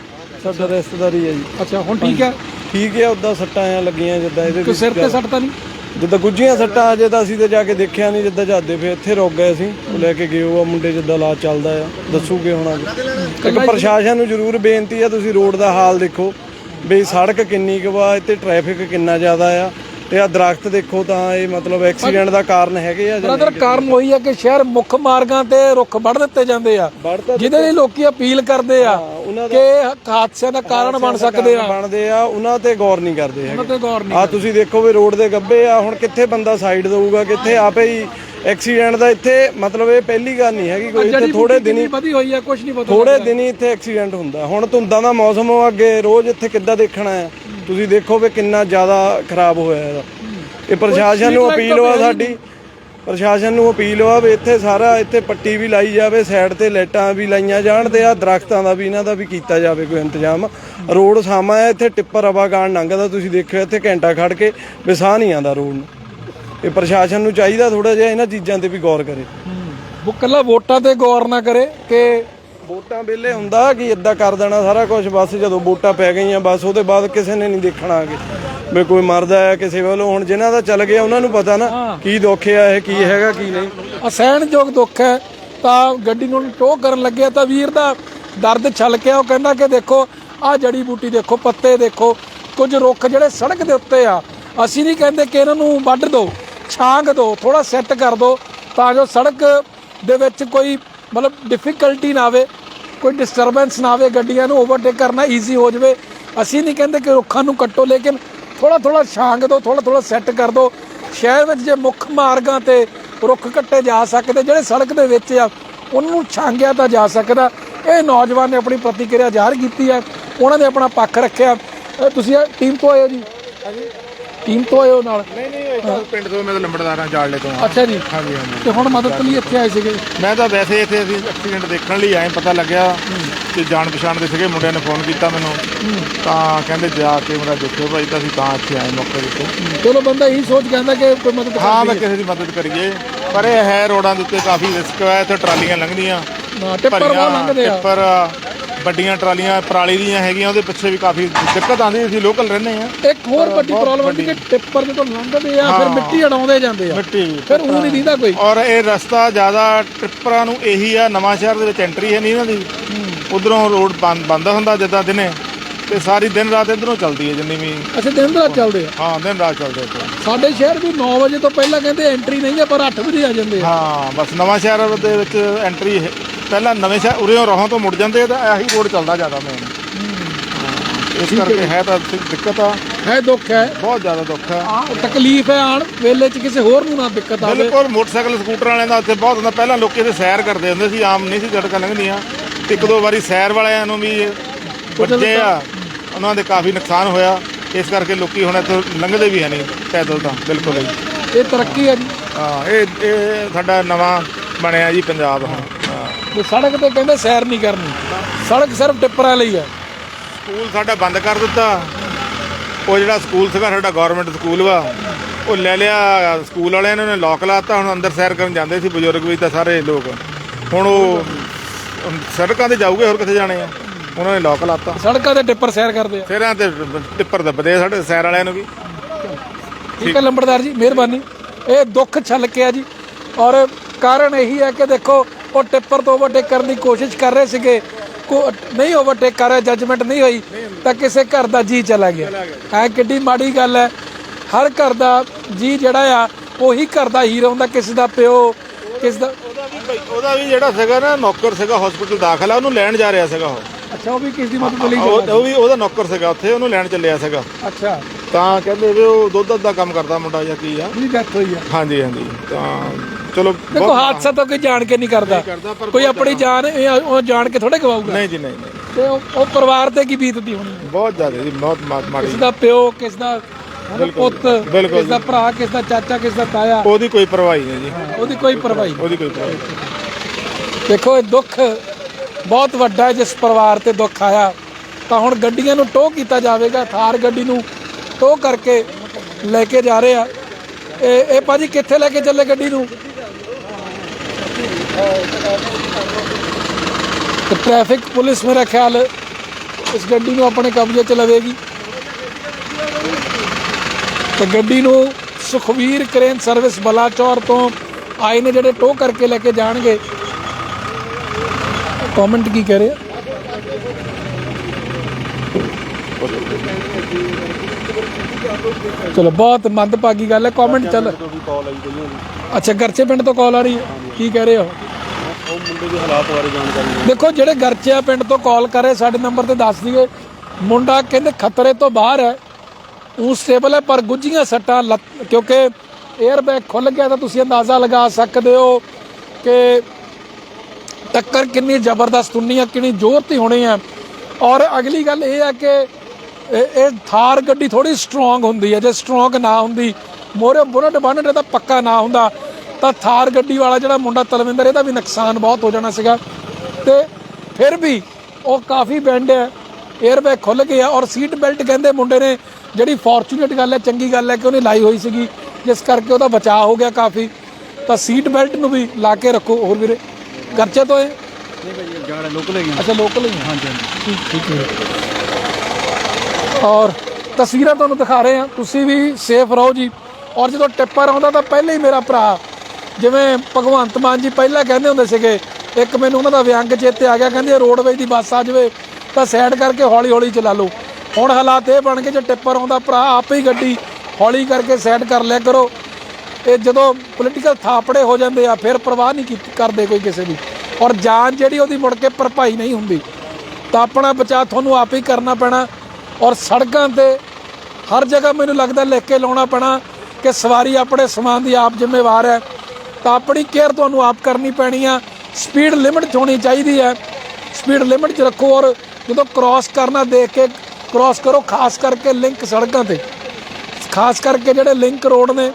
ਸਾਡਾ ਰਿਸ਼ਤੇਦਾਰੀ ਹੈ ਜੀ। ਅੱਛਾ ਹੁਣ ਠੀਕ ਹੈ? ਠੀਕ ਹੈ ਉਦਾਂ ਸੱਟਾਂ ਆ ਲੱਗੀਆਂ ਜਿੱਦਾਂ ਇਹਦੇ ਕਿ ਸਿਰ ਤੇ ਸੱਟ ਤਾਂ ਨਹੀਂ? ਜਿੱਦਾਂ ਗੁੱਜੀਆਂ ਸੱਟਾਂ ਅਜੇ ਤਾਂ ਅਸੀਂ ਤੇ ਜਾ ਕੇ ਦੇਖਿਆ ਨਹੀਂ ਜਿੱਦਾਂ ਜਾਂਦੇ ਫੇ ਇੱਥੇ ਰੁਕ ਗਏ ਅਸੀਂ। ਉਹ ਲੈ ਕੇ ਗਏ ਉਹ ਆ ਮੁੰਡੇ ਜਿੱਦਾਂ ਇਲਾਜ ਚੱਲਦਾ ਆ। ਦੱਸੂਗੇ ਹੁਣ ਅੱਗੇ। ਇੱਕ ਪ੍ਰਸ਼ਾਸਨ ਨੂੰ ਜ਼ਰੂਰ ਬੇਨਤੀ ਆ ਤੁਸੀਂ ਰੋਡ ਦਾ ਹਾਲ ਦੇਖੋ। ਵੀ ਸੜਕ ਕਿੰਨੀ ਕੁ ਵਾ ਇੱਥੇ ਟ੍ਰੈਫਿਕ ਕਿੰਨਾ ਜ਼ਿਆਦਾ ਆ। ਤੇ ਆ ਦਰਖਤ ਦੇਖੋ ਤਾਂ ਇਹ ਮਤਲਬ ਐਕਸੀਡੈਂਟ ਦਾ ਕਾਰਨ ਹੈਗੇ ਆ ਬ੍ਰਦਰ ਕਾਰਨ ਉਹੀ ਆ ਕਿ ਸ਼ਹਿਰ ਮੁੱਖ ਮਾਰਗਾਂ ਤੇ ਰੁੱਖ ਵੱਢ ਦਿੱਤੇ ਜਾਂਦੇ ਆ। ਜਿਹਦੇ ਲਈ ਲੋਕੀ ਅਪੀਲ ਕਰਦੇ ਆ ਕਿ ਹਾਦਸਿਆਂ ਦਾ ਕਾਰਨ ਬਣ ਸਕਦੇ ਆ। ਬਣਦੇ ਆ ਉਹਨਾਂ ਤੇ ਗੌਰ ਨਹੀਂ ਕਰਦੇ ਹੈਗੇ। ਉਹਨਾਂ ਤੇ ਗੌਰ ਨਹੀਂ ਆ ਤੁਸੀਂ ਦੇਖੋ ਵੀ ਰੋਡ ਦੇ ਗੱਬੇ ਆ ਹੁਣ ਕਿੱਥੇ ਬੰਦਾ ਸਾਈਡ ਦਊਗਾ ਕਿੱਥੇ ਆਪੇ ਹੀ ਐਕਸੀਡੈਂਟ ਦਾ ਇੱਥੇ ਮਤਲਬ ਇਹ ਪਹਿਲੀ ਗੱਲ ਨਹੀਂ ਹੈਗੀ ਕੋਈ ਇੱਥੇ ਥੋੜੇ ਦਿਨ ਵਧੀ ਹੋਈ ਆ ਕੁਝ ਨਹੀਂ ਪਤਾ ਥੋੜੇ ਦਿਨ ਹੀ ਇੱਥੇ ਐਕਸੀਡੈਂਟ ਹੁੰਦਾ। ਹੁਣ ਧੁੰਦਾਂ ਦਾ ਮੌਸਮ ਆ ਅੱਗੇ ਰੋਜ਼ ਇੱਥੇ ਕਿੱਦਾਂ ਦੇਖਣਾ ਹੈ? ਤੁਸੀਂ ਦੇਖੋ ਵੀ ਕਿੰਨਾ ਜ਼ਿਆਦਾ ਖਰਾਬ ਹੋਇਆ ਇਹਦਾ। ਇਹ ਪ੍ਰਸ਼ਾਸਨ ਨੂੰ ਅਪੀਲ ਵਾ ਸਾਡੀ। ਪ੍ਰਸ਼ਾਸਨ ਨੂੰ ਅਪੀਲ ਵਾ ਵੀ ਇੱਥੇ ਸਾਰਾ ਇੱਥੇ ਪੱਟੀ ਵੀ ਲਾਈ ਜਾਵੇ ਸਾਈਡ ਤੇ ਲਾਈਟਾਂ ਵੀ ਲਾਈਆਂ ਜਾਣ ਤੇ ਆ ਦਰਖਤਾਂ ਦਾ ਵੀ ਇਹਨਾਂ ਦਾ ਵੀ ਕੀਤਾ ਜਾਵੇ ਕੋਈ ਇੰਤਜ਼ਾਮ। ਰੋਡ ਸਾਮਾ ਹੈ ਇੱਥੇ ਟਿੱਪਰ ਆਵਾਗਾਨ ਲੰਘਦਾ ਤੁਸੀਂ ਦੇਖਿਓ ਇੱਥੇ ਘੰਟਾ ਖੜ ਕੇ ਵਿਸਾਹ ਨਹੀਂ ਆਉਂਦਾ ਰੋਡ ਨੂੰ। ਇਹ ਪ੍ਰਸ਼ਾਸਨ ਨੂੰ ਚਾਹੀਦਾ ਥੋੜਾ ਜਿਹਾ ਇਹਨਾਂ ਚੀਜ਼ਾਂ ਤੇ ਵੀ ਗੌਰ ਕਰੇ। ਉਹ ਕੱਲਾ ਵੋਟਾਂ ਤੇ ਗੌਰ ਨਾ ਕਰੇ ਕਿ ਵੋਟਾਂ ਵੇਲੇ ਹੁੰਦਾ ਕਿ ਇਦਾਂ ਕਰ ਦੇਣਾ ਸਾਰਾ ਕੁਝ ਬਸ ਜਦੋਂ ਵੋਟਾਂ ਪੈ ਗਈਆਂ ਬਸ ਉਹਦੇ ਬਾਅਦ ਕਿਸੇ ਨੇ ਨਹੀਂ ਦੇਖਣਾ ਆਗੇ ਵੀ ਕੋਈ ਮਰਦਾ ਹੈ ਕਿਸੇ ਵੱਲੋਂ ਹੁਣ ਜਿਨ੍ਹਾਂ ਦਾ ਚੱਲ ਗਿਆ ਉਹਨਾਂ ਨੂੰ ਪਤਾ ਨਾ ਕੀ ਦੁੱਖ ਆ ਇਹ ਕੀ ਹੈਗਾ ਕੀ ਨਹੀਂ। ਅਸਹਿਣਯੋਗ ਦੁੱਖ ਹੈ। ਤਾਂ ਗੱਡੀ ਨੂੰ ਟੋ ਕਰਨ ਲੱਗਿਆ ਤਾਂ ਵੀਰ ਦਾ ਦਰਦ ਛਲ ਕੇ ਉਹ ਕਹਿੰਦਾ ਕਿ ਦੇਖੋ ਆਹ ਜੜੀ ਬੂਟੀ ਦੇਖੋ ਪੱਤੇ ਦੇਖੋ ਕੁਝ ਰੁੱਖ ਜਿਹੜੇ ਸੜਕ ਦੇ ਉੱਤੇ ਆ। ਅਸੀਂ ਨਹੀਂ ਕਹਿੰਦੇ ਕਿ ਇਹਨਾਂ ਨੂੰ ਵੱਢ ਦਿਓ ਛਾਂਗ ਦਿਓ ਥੋੜਾ ਸੈੱਟ ਕਰ ਦਿਓ ਤਾਂ ਜੋ ਸੜਕ ਦੇ ਵਿੱਚ ਕੋਈ ਮਤਲਬ ਡਿਫਿਕਲਟੀ ਨਾ ਆਵੇ, ਕੋਈ ਡਿਸਟਰਬੈਂਸ ਨਾ ਆਵੇ, ਗੱਡੀਆਂ ਨੂੰ ਓਵਰਟੇਕ ਕਰਨਾ ਈਜ਼ੀ ਹੋ ਜਾਵੇ। ਅਸੀਂ ਨਹੀਂ ਕਹਿੰਦੇ ਕਿ ਰੁੱਖਾਂ ਨੂੰ ਕੱਟੋ, ਲੇਕਿਨ ਥੋੜਾ ਥੋੜਾ ਛਾਂਗ ਦਿਓ ਥੋੜਾ ਥੋੜਾ ਸੈੱਟ ਕਰ ਦਿਓ ਸ਼ਹਿਰ ਵਿੱਚ ਜੇ ਮੁੱਖ ਮਾਰਗਾਂ ਤੇ ਰੁੱਖ ਕੱਟੇ ਜਾ ਸਕਦੇ, ਜਿਹੜੇ ਸੜਕ ਦੇ ਵਿੱਚ ਆ, ਉਹਨਾਂ ਨੂੰ ਛਾਂਗਿਆ ਤਾਂ ਜਾ ਸਕਦਾ। ਇਹ ਨੌਜਵਾਨ ਨੇ ਆਪਣੀ ਪ੍ਰਤੀਕਿਰਿਆ ਜ਼ਾਹਰ ਕੀਤੀ ਹੈ। ਉਹਨਾਂ ਨੇ ਆਪਣਾ ਪੱਖ ਰੱਖਿਆ। ਤੁਸੀਂ ਟੀਮ ਤੋਂ ਆਏ ਹੋ ਜੀ? ਟੀਮ ਤੋਂ ਆਏ ਹੋ ਨਾਲ? ਨਹੀਂ ਨਹੀਂ ਪਿੰਡ ਤੋਂ ਮੈਂ ਤਾਂ ਲੰਬੜਦਾਰ। ਅੱਛਾ ਜੀ। ਹਾਂਜੀ ਹਾਂਜੀ। ਤੇ ਹੁਣ ਮਦਦ ਲਈ ਇੱਥੇ ਆਏ ਸੀਗੇ? ਮੈਂ ਤਾਂ ਵੈਸੇ ਇੱਥੇ ਅਸੀਂ ਐਕਸੀਡੈਂਟ ਦੇਖਣ ਲਈ ਆਏ ਪਤਾ ਲੱਗਿਆ ਕਿ ਜਾਣ ਪਛਾਣ ਦੇ ਸੀਗੇ ਮੁੰਡਿਆਂ ਨੇ ਫੋਨ ਕੀਤਾ ਮੈਨੂੰ। ਤਾਂ ਕਹਿੰਦੇ ਜਾ ਕੇ ਮੇਰਾ ਦੇਖਿਓ ਭਾਈ ਤਾਂ ਅਸੀਂ ਤਾਂ ਇੱਥੇ ਆਏ ਮੌਕੇ ਦੇ ਉੱਤੇ। ਚਲੋ ਬੰਦਾ ਇਹੀ ਸੋਚ ਕਹਿੰਦਾ ਕਿ ਕੋਈ ਮਦਦ ਹਾਂ ਮੈਂ ਕਿਸੇ ਦੀ ਮਦਦ ਕਰੀਏ। ਪਰ ਇਹ ਹੈ ਰੋਡਾਂ ਦੇ ਉੱਤੇ ਕਾਫੀ ਰਿਸਕ ਹੈ ਇੱਥੇ ਟਰਾਲੀਆਂ ਲੰਘਦੀਆਂ। ਟਿੱਪਰ ਬਹੁਤ ਲੰਘਦੇ ਆ। ਟਿੱਪਰ ਵੱਡੀਆਂ ਟਰਾਲੀਆਂ ਪਰਾਲੀ ਦੀਆਂ ਹੈਗੀਆਂ ਉਹਦੇ ਪਿੱਛੇ ਵੀ ਕਾਫੀ ਦਿੱਕਤ ਆਉਂਦੀ ਅਸੀਂ ਲੋਕਲ ਰਹਿੰਦੇ ਆ ਇੱਕ ਹੋਰ ਵੱਡੀ ਪ੍ਰੋਬਲਮ ਹੁੰਦੀ ਕਿ ਟਿੱਪਰ ਜਦੋਂ ਲੰਘਦੇ ਆ ਫਿਰ ਮਿੱਟੀ ਅਡਾਉਂਦੇ ਜਾਂਦੇ ਆ। ਮਿੱਟੀ ਫਿਰ ਉਹ ਨਹੀਂ ਦਿੰਦਾ ਕੋਈ। ਔਰ ਇਹ ਰਸਤਾ ਜ਼ਿਆਦਾ ਟ੍ਰਿਪਰਾਂ ਨੂੰ ਇਹੀ ਆ ਨਵਾਂ ਸ਼ਹਿਰ ਦੇ ਵਿੱਚ ਐਂਟਰੀ ਹੈ ਨਹੀਂ ਇਹਨਾਂ ਦੀ। ਉਧਰੋਂ ਰੋਡ ਬੰਦ ਹੁੰਦਾ ਜਿੱਦਾਂ ਦਿਨੇ। ਤੇ ਸਾਰੀ ਦਿਨ ਰਾਤ ਇਧਰੋਂ ਚੱਲਦੀ ਹੈ ਜਿੰਨੀ ਵੀ ਅੱਛਾ ਦਿਨ ਰਾਤ ਚੱਲਦੇ ਆ? ਹਾਂ ਦਿਨ ਰਾਤ ਚੱਲਦੇ ਇੱਥੇ ਸਾਡੇ ਸ਼ਹਿਰ ਵੀ 9 ਵਜੇ ਤੋਂ ਪਹਿਲਾਂ ਕਹਿੰਦੇ ਐਂਟਰੀ ਨਹੀਂ ਹੈ ਪਰ 8 ਵਜੇ ਆ ਜਾਂਦੇ ਆ। ਹਾਂ ਬਸ ਨਵਾਂ ਸ਼ਹਿਰ ਦੇ ਵਿੱਚ ਐਂਟਰੀ ਹੈ। ਪਹਿਲਾਂ ਨਵੇਂ ਸ਼ਹਿਰ ਉਰੇੋਂ ਰੋਹਾਂ ਤੋਂ ਮੁੜ ਜਾਂਦੇ ਆ ਤਾਂ ਆਹੀ ਰੋਡ ਚੱਲਦਾ ਜ਼ਿਆਦਾ ਮੇਨ ਇਸ ਕਰਕੇ ਹੈ ਤਾਂ ਦਿੱਕਤ ਆ। ਹੈ ਦੁੱਖ ਹੈ। ਬਹੁਤ ਜ਼ਿਆਦਾ ਦੁੱਖ ਆ ਆ ਤਕਲੀਫ ਹੈ ਆਣ ਵੇਲੇ 'ਚ ਕਿਸੇ ਹੋਰ ਨੂੰ ਨਾ ਦਿੱਕਤ ਆਵੇ। ਬਿਲਕੁਲ ਮੋਟਰਸਾਈਕਲ ਸਕੂਟਰ ਵਾਲਿਆਂ ਦਾ ਉੱਥੇ ਬਹੁਤ ਹੁੰਦਾ। ਪਹਿਲਾਂ ਲੋਕੀ ਇੱਥੇ ਸੈਰ ਕਰਦੇ ਹੁੰਦੇ ਸੀ ਆਮ ਨਹੀਂ ਸੀ ਸੜਕਾਂ ਲੰਘਦੀਆਂ। ਇੱਕ ਦੋ ਵਾਰੀ ਸੈਰ ਵਾਲਿਆਂ ਨੂੰ ਵੀ ਵੱਜੇ ਆ। ਉਹਨਾਂ ਦੇ ਕਾਫੀ ਨੁਕਸਾਨ ਹੋਇਆ। ਇਸ ਕਰਕੇ ਲੋਕੀ ਹੁਣ ਇੱਥੇ ਲੰਘਦੇ ਵੀ ਹੈ ਨਹੀਂ ਪੈਦਲ ਤਾਂ ਬਿਲਕੁਲ ਹੀ ਇਹ ਤਰੱਕੀ ਹੈ ਜੀ। ਹਾਂ ਇਹ ਇਹ ਸਾਡਾ ਨਵਾਂ ਬਣਿਆ ਜੀ ਪੰਜਾਬ ਹੁਣ। ਹਾਂ। ਵੀ ਸੜਕ ਤੇ ਕਹਿੰਦੇ ਸੈਰ ਨਹੀਂ ਕਰਨੀ। ਸੜਕ ਸਿਰਫ ਟਿੱਪਰਾਂ ਲਈ ਹੈ ਸਕੂਲ ਸਾਡਾ ਬੰਦ ਕਰ ਦਿੱਤਾ। ਉਹ ਜਿਹੜਾ ਸਕੂਲ ਸੀਗਾ ਸਾਡਾ ਗਵਰਨਮੈਂਟ ਸਕੂਲ ਵਾ ਉਹ ਲੈ ਲਿਆ। ਸਕੂਲ ਵਾਲਿਆਂ ਨੇ ਉਹਨੇ ਲੋਕ ਲਾਤਾ ਹੁਣ ਅੰਦਰ ਸੈਰ ਕਰਨ ਜਾਂਦੇ ਸੀ ਬਜ਼ੁਰਗ ਵੀ ਤਾਂ ਸਾਰੇ ਲੋਕ। ਹੁਣ ਉਹ ਸੜਕਾਂ ਤੇ ਜਾਊਗੇ ਹੋਰ ਕਿੱਥੇ ਜਾਣੇ ਆ? ਉਹਨਾਂ ਨੇ ਲੋਕ ਲਾਤਾ ਸੜਕਾਂ ਤੇ ਟਿੱਪਰ ਸੈਰ ਕਰਦੇ ਆ। ਸਿਰਾਂ ਤੇ ਟਿੱਪਰ ਦੱਬਦੇ ਸਾਡੇ ਸੈਰ ਵਾਲਿਆਂ ਨੂੰ ਵੀ। ਠੀਕ ਹੈ ਲੰਬੜਦਾਰ ਜੀ ਮਿਹਰਬਾਨੀ। ਇਹ ਦੁੱਖ ਛਲ ਕੇ ਆ ਜੀ। ਔਰ ਕਾਰਨ ਇਹੀ ਹੈ ਕਿ ਦੇਖੋ ਉਹ ਟਿੱਪਰ ਤੋਂ ਓਵਰਟੇਕ ਕਰਨ ਦੀ ਕੋਸ਼ਿਸ਼ ਕਰ ਰਹੇ ਸੀਗੇ। ਕੋ ਨਹੀਂ ਓਵਰਟੇਕ ਕਰ ਰਿਹਾ ਜੱਜਮੈਂਟ ਨਹੀਂ ਹੋਈ ਤਾਂ ਕਿਸੇ ਘਰ ਦਾ ਜੀ ਚਲਾ ਗਿਆ। ਐ ਕਿੱਡੀ ਮਾੜੀ ਗੱਲ ਹੈ। ਹਰ ਘਰ ਦਾ ਜੀ ਜਿਹੜਾ ਆ ਉਹੀ ਘਰ ਦਾ ਹੀਰੋ ਹੁੰਦਾ ਕਿਸੇ ਦਾ ਪਿਓ ਕਿਸ ਦਾ ਉਹਦਾ ਵੀ ਜਿਹੜਾ ਸੀਗਾ ਨਾ ਨੌਕਰ ਸੀਗਾ ਹਸਪੀਟਲ ਦਾਖਲ ਆ ਉਹਨੂੰ ਲੈਣ ਜਾ ਰਿਹਾ ਸੀਗਾ ਉਹ। ਅੱਛਾ ਉਹ ਵੀ ਕਿਸ ਦੀ ਮਦਦ ਲਈ ਉਹ ਉਹ ਵੀ ਉਹਦਾ ਨੌਕਰ ਸੀਗਾ ਉੱਥੇ ਉਹਨੂੰ ਲੈਣ ਚੱਲਿਆ ਸੀਗਾ। ਅੱਛਾ। ਤਾਂ ਕਹਿੰਦੇ ਵੀ ਉਹ ਦੁੱਧ ਦਾ ਕੰਮ ਕਰਦਾ ਮੁੰਡਾ ਜਾਂ ਕੀ ਆ। ਉਹਦੀ ਡੈਥ ਹੋਈ ਆ। ਹਾਂਜੀ ਹਾਂਜੀ। ਤਾਂ ਚਲੋ ਦੇਖੋ ਹਾਦਸਾ ਤਾਂ ਕੋਈ ਜਾਣ ਕੇ ਨਹੀਂ ਕਰਦਾ। ਕੋਈ ਆਪਣੀ ਜਾਨ ਉਹ ਜਾਣ ਕੇ ਥੋੜੇ ਗਵਾਊਗਾ ਨਹੀਂ ਜੀ ਨਹੀਂ ਤੇ ਉਹ ਪਰਿਵਾਰ ਤੇ ਕੀ ਬੀਤਦੀ ਹੋਣੀ ਬਹੁਤ ਜ਼ਿਆਦਾ ਜੀ ਬਹੁਤ ਮਾੜੀ। ਕਿਸ ਦਾ ਪਿਓ ਕਿਸ ਦਾ ਪੁੱਤ ਕਿਸ ਦਾ ਭਰਾ ਕਿਸ ਦਾ ਚਾਚਾ ਕਿਸ ਦਾ ਤਾਇਆ। ਉਹਦੀ ਕੋਈ ਪਰਵਾਹ ਨਹੀਂ ਜੀ। ਉਹਦੀ ਕੋਈ ਪਰਵਾਹ ਉਹਦੀ ਕੋਈ ਪਰਵਾਹ ਦੇਖੋ ਇਹ ਦੁੱਖ ਬਹੁਤ ਵੱਡਾ ਹੈ ਜਿਸ ਪਰਿਵਾਰ ਤੇ ਦੁੱਖ ਆਇਆ। ਤਾਂ ਹੁਣ ਗੱਡੀਆਂ ਨੂੰ ਟੋ ਕੀਤਾ ਜਾਵੇਗਾ ਥਾਰ ਗੱਡੀ ਨੂੰ ਟੋ ਕਰਕੇ ਲੈ ਕੇ ਜਾ ਰਹੇ ਆ। ਇਹ ਇਹ ਭਾਜੀ ਕਿੱਥੇ ਲੈ ਕੇ ਚੱਲੇ ਗੱਡੀ ਨੂੰ? ਤੇ ਟ੍ਰੈਫਿਕ ਪੁਲਿਸ ਮੇਰਾ ਖਿਆਲ ਇਸ ਗੱਡੀ ਨੂੰ ਆਪਣੇ ਕਬਜ਼ੇ 'ਚ ਲਵੇਗੀ ਤੇ ਗੱਡੀ ਨੂੰ ਸੁਖਵੀਰ ਕਰੇਨ ਸਰਵਿਸ ਬਲਾਚੌਰ ਤੋਂ ਆਏ ਨੇ ਜਿਹੜੇ ਟੋ ਕਰਕੇ ਲੈ ਕੇ ਜਾਣਗੇ ਕਮੈਂਟ ਕੀ ਕਹਿ ਰਹੇ ਆ? ਚਲੋ ਬਹੁਤ ਮੰਦਭਾਗੀ ਗੱਲ ਹੈ। ਕਮੈਂਟ ਚੱਲ। ਅੱਛਾ ਗਰਚੇ ਪਿੰਡ ਤੋਂ ਕਾਲ ਆ ਰਹੀ ਹੈ? ਕੀ ਕਹਿ ਰਹੇ ਹੋ? ਉਹ ਮੁੰਡੇ ਦੇ ਹਾਲਾਤ ਬਾਰੇ ਜਾਣਕਾਰੀ ਦੇਖੋ ਜਿਹੜੇ ਗਰਚਿਆ ਪਿੰਡ ਤੋਂ ਕਾਲ ਕਰੇ ਸਾਡੇ ਨੰਬਰ ਤੇ ਦੱਸ ਦਈਏ ਮੁੰਡਾ ਕਹਿੰਦੇ ਖਤਰੇ ਤੋਂ ਬਾਹਰ ਹੈ। ਉਹ ਸਟੇਬਲ ਹੈ ਪਰ ਗੁੱਝੀਆਂ ਸੱਟਾਂ ਲੱਤ- ਕਿਉਂਕਿ 에ਅਰ ਬੈਗ ਖੁੱਲ ਗਿਆ ਤਾਂ ਤੁਸੀਂ ਅੰਦਾਜ਼ਾ ਲਗਾ ਸਕਦੇ ਹੋ ਕਿ ਟੱਕਰ ਕਿੰਨੀ ਜ਼ਬਰਦਸਤ ਹੁੰਨੀ ਹੈ ਕਿੰਨੀ ਜ਼ੋਰ ਦੀ ਹੋਣੀ ਹੈ। ਔਰ ਅਗਲੀ ਗੱਲ ਇਹ ਹੈ ਕਿ ਇਹ ਇਹ ਥਾਰ ਗੱਡੀ ਥੋੜੀ ਸਟਰੋਂਗ ਹੁੰਦੀ ਹੈ ਜੇ ਸਟਰੋਂਗ ਨਾ ਹੁੰਦੀ ਮੋਰੇ ਬੁਨਟ ਬੰਨਟ ਇਹਦਾ ਪੱਕਾ ਨਾ ਹੁੰਦਾ। ਤਾਂ ਥਾਰ ਗੱਡੀ ਵਾਲਾ ਜਿਹੜਾ ਮੁੰਡਾ ਤਲਵਿੰਦਰ ਇਹਦਾ ਵੀ ਨੁਕਸਾਨ ਬਹੁਤ ਹੋ ਜਾਣਾ ਸੀਗਾ। ਤੇ ਫਿਰ ਵੀ ਉਹ ਕਾਫੀ ਬੈਂਡ ਹੈ 에ਅਰ ਬੈਗ ਖੁੱਲ ਗਿਆ ਔਰ ਸੀਟ ਬੈਲਟ ਕਹਿੰਦੇ ਮੁੰਡੇ ਨੇ ਜਿਹੜੀ ਫੋਰਚੂਨੇਟ ਗੱਲ ਹੈ ਚੰਗੀ ਗੱਲ ਹੈ ਕਿ ਉਹਨੇ ਲਾਈ ਹੋਈ ਸੀਗੀ ਜਿਸ ਕਰਕੇ ਉਹਦਾ ਬਚਾਅ ਹੋ ਗਿਆ ਕਾਫੀ। ਤਾਂ ਸੀਟ ਬੈਲਟ ਨੂੰ ਵੀ ਲਾ ਕੇ ਰੱਖੋ ਹੋਰ ਵੀਰੇ। ਗਰਚੇ ਤੋਂ ਇਹ? ਜਾੜਾ ਲੋਕਲ ਹੈਗੇ ਅੱਛਾ ਲੋਕਲ ਹੀ ਹਾਂਜੀ ਹਾਂਜੀ। ਠੀਕ ਠੀਕ ਹੈ। ਔਰ ਤਸਵੀਰਾਂ ਤੁਹਾਨੂੰ ਦਿਖਾ ਰਹੇ ਹਾਂ। ਤੁਸੀਂ ਵੀ ਸੇਫ ਰਹੋ ਜੀ। ਔਰ ਜਦੋਂ ਟਿੱਪਰ ਆਉਂਦਾ ਤਾਂ ਪਹਿਲੇ ਹੀ ਮੇਰਾ ਭਰਾ, ਜਿਵੇਂ ਭਗਵੰਤ ਮਾਨ ਜੀ ਪਹਿਲਾਂ ਕਹਿੰਦੇ ਹੁੰਦੇ ਸੀਗੇ, ਇੱਕ ਮੈਨੂੰ ਉਹਨਾਂ ਦਾ ਵਿਅੰਗ ਚੇਤੇ ਆ ਗਿਆ, ਕਹਿੰਦੇ ਰੋਡਵੇਜ ਦੀ ਬੱਸ ਆ ਜਾਵੇ, ਤਾਂ ਸਾਈਡ ਕਰਕੇ ਹੌਲੀ ਹੌਲੀ ਚਲਾ ਲਓ। ਹੁਣ ਹਾਲਾਤ ਇਹ ਬਣ ਗਏ, ਜੇ ਟਿੱਪਰ ਆਉਂਦਾ, ਭਰਾ ਆਪੇ ਹੀ ਗੱਡੀ ਹੌਲੀ ਕਰਕੇ ਸਾਈਡ ਕਰ ਲਿਆ ਕਰੋ। ਇਹ ਜਦੋਂ ਪੋਲੀਟੀਕਲ ਥਾਪੜੇ ਹੋ ਜਾਂਦੇ ਆ, ਫਿਰ ਪਰਵਾਹ ਨਹੀਂ ਕੀਤੀ- ਕਰਦੇ ਕੋਈ ਕਿਸੇ ਦੀ। ਔਰ ਜਾਨ ਜਿਹੜੀ ਉਹਦੀ ਮੁੜ ਕੇ ਭਰਪਾਈ ਨਹੀਂ ਹੁੰਦੀ। ਤਾਂ ਆਪਣਾ ਬਚਾਅ ਤੁਹਾਨੂੰ ਆਪ ਹੀ ਕਰਨਾ ਪੈਣਾ। ਔਰ ਸੜਕਾਂ ਤੇ ਹਰ ਜਗ੍ਹਾ ਮੈਨੂੰ ਲੱਗਦਾ ਲਿਖ ਕੇ ਲਾਉਣਾ ਪੈਣਾ ਕਿ ਸਵਾਰੀ ਆਪਣੇ ਸਮਾਨ ਦੀ ਆਪ ਜ਼ਿੰਮੇਵਾਰ ਹੈ। ਤਾਂ ਆਪਣੀ ਕੇਅਰ ਤੁਹਾਨੂੰ ਆਪ ਕਰਨੀ ਪੈਣੀ ਆ। ਸਪੀਡ ਲਿਮਿਟ 'ਚ ਹੋਣੀ ਚਾਹੀਦੀ ਹੈ। ਸਪੀਡ ਲਿਮਿਟ 'ਚ ਰੱਖੋ ਔਰ ਜਦੋਂ ਕ੍ਰਾਸ ਕਰਨਾ ਦੇਖ ਕੇ ਕ੍ਰਾਸ ਕਰੋ, ਖਾਸ ਕਰਕੇ ਲਿੰਕ ਸੜਕਾਂ ਤੇ। ਖਾਸ ਕਰਕੇ ਜਿਹੜੇ ਲਿੰਕ ਰੋਡ ਨੇ,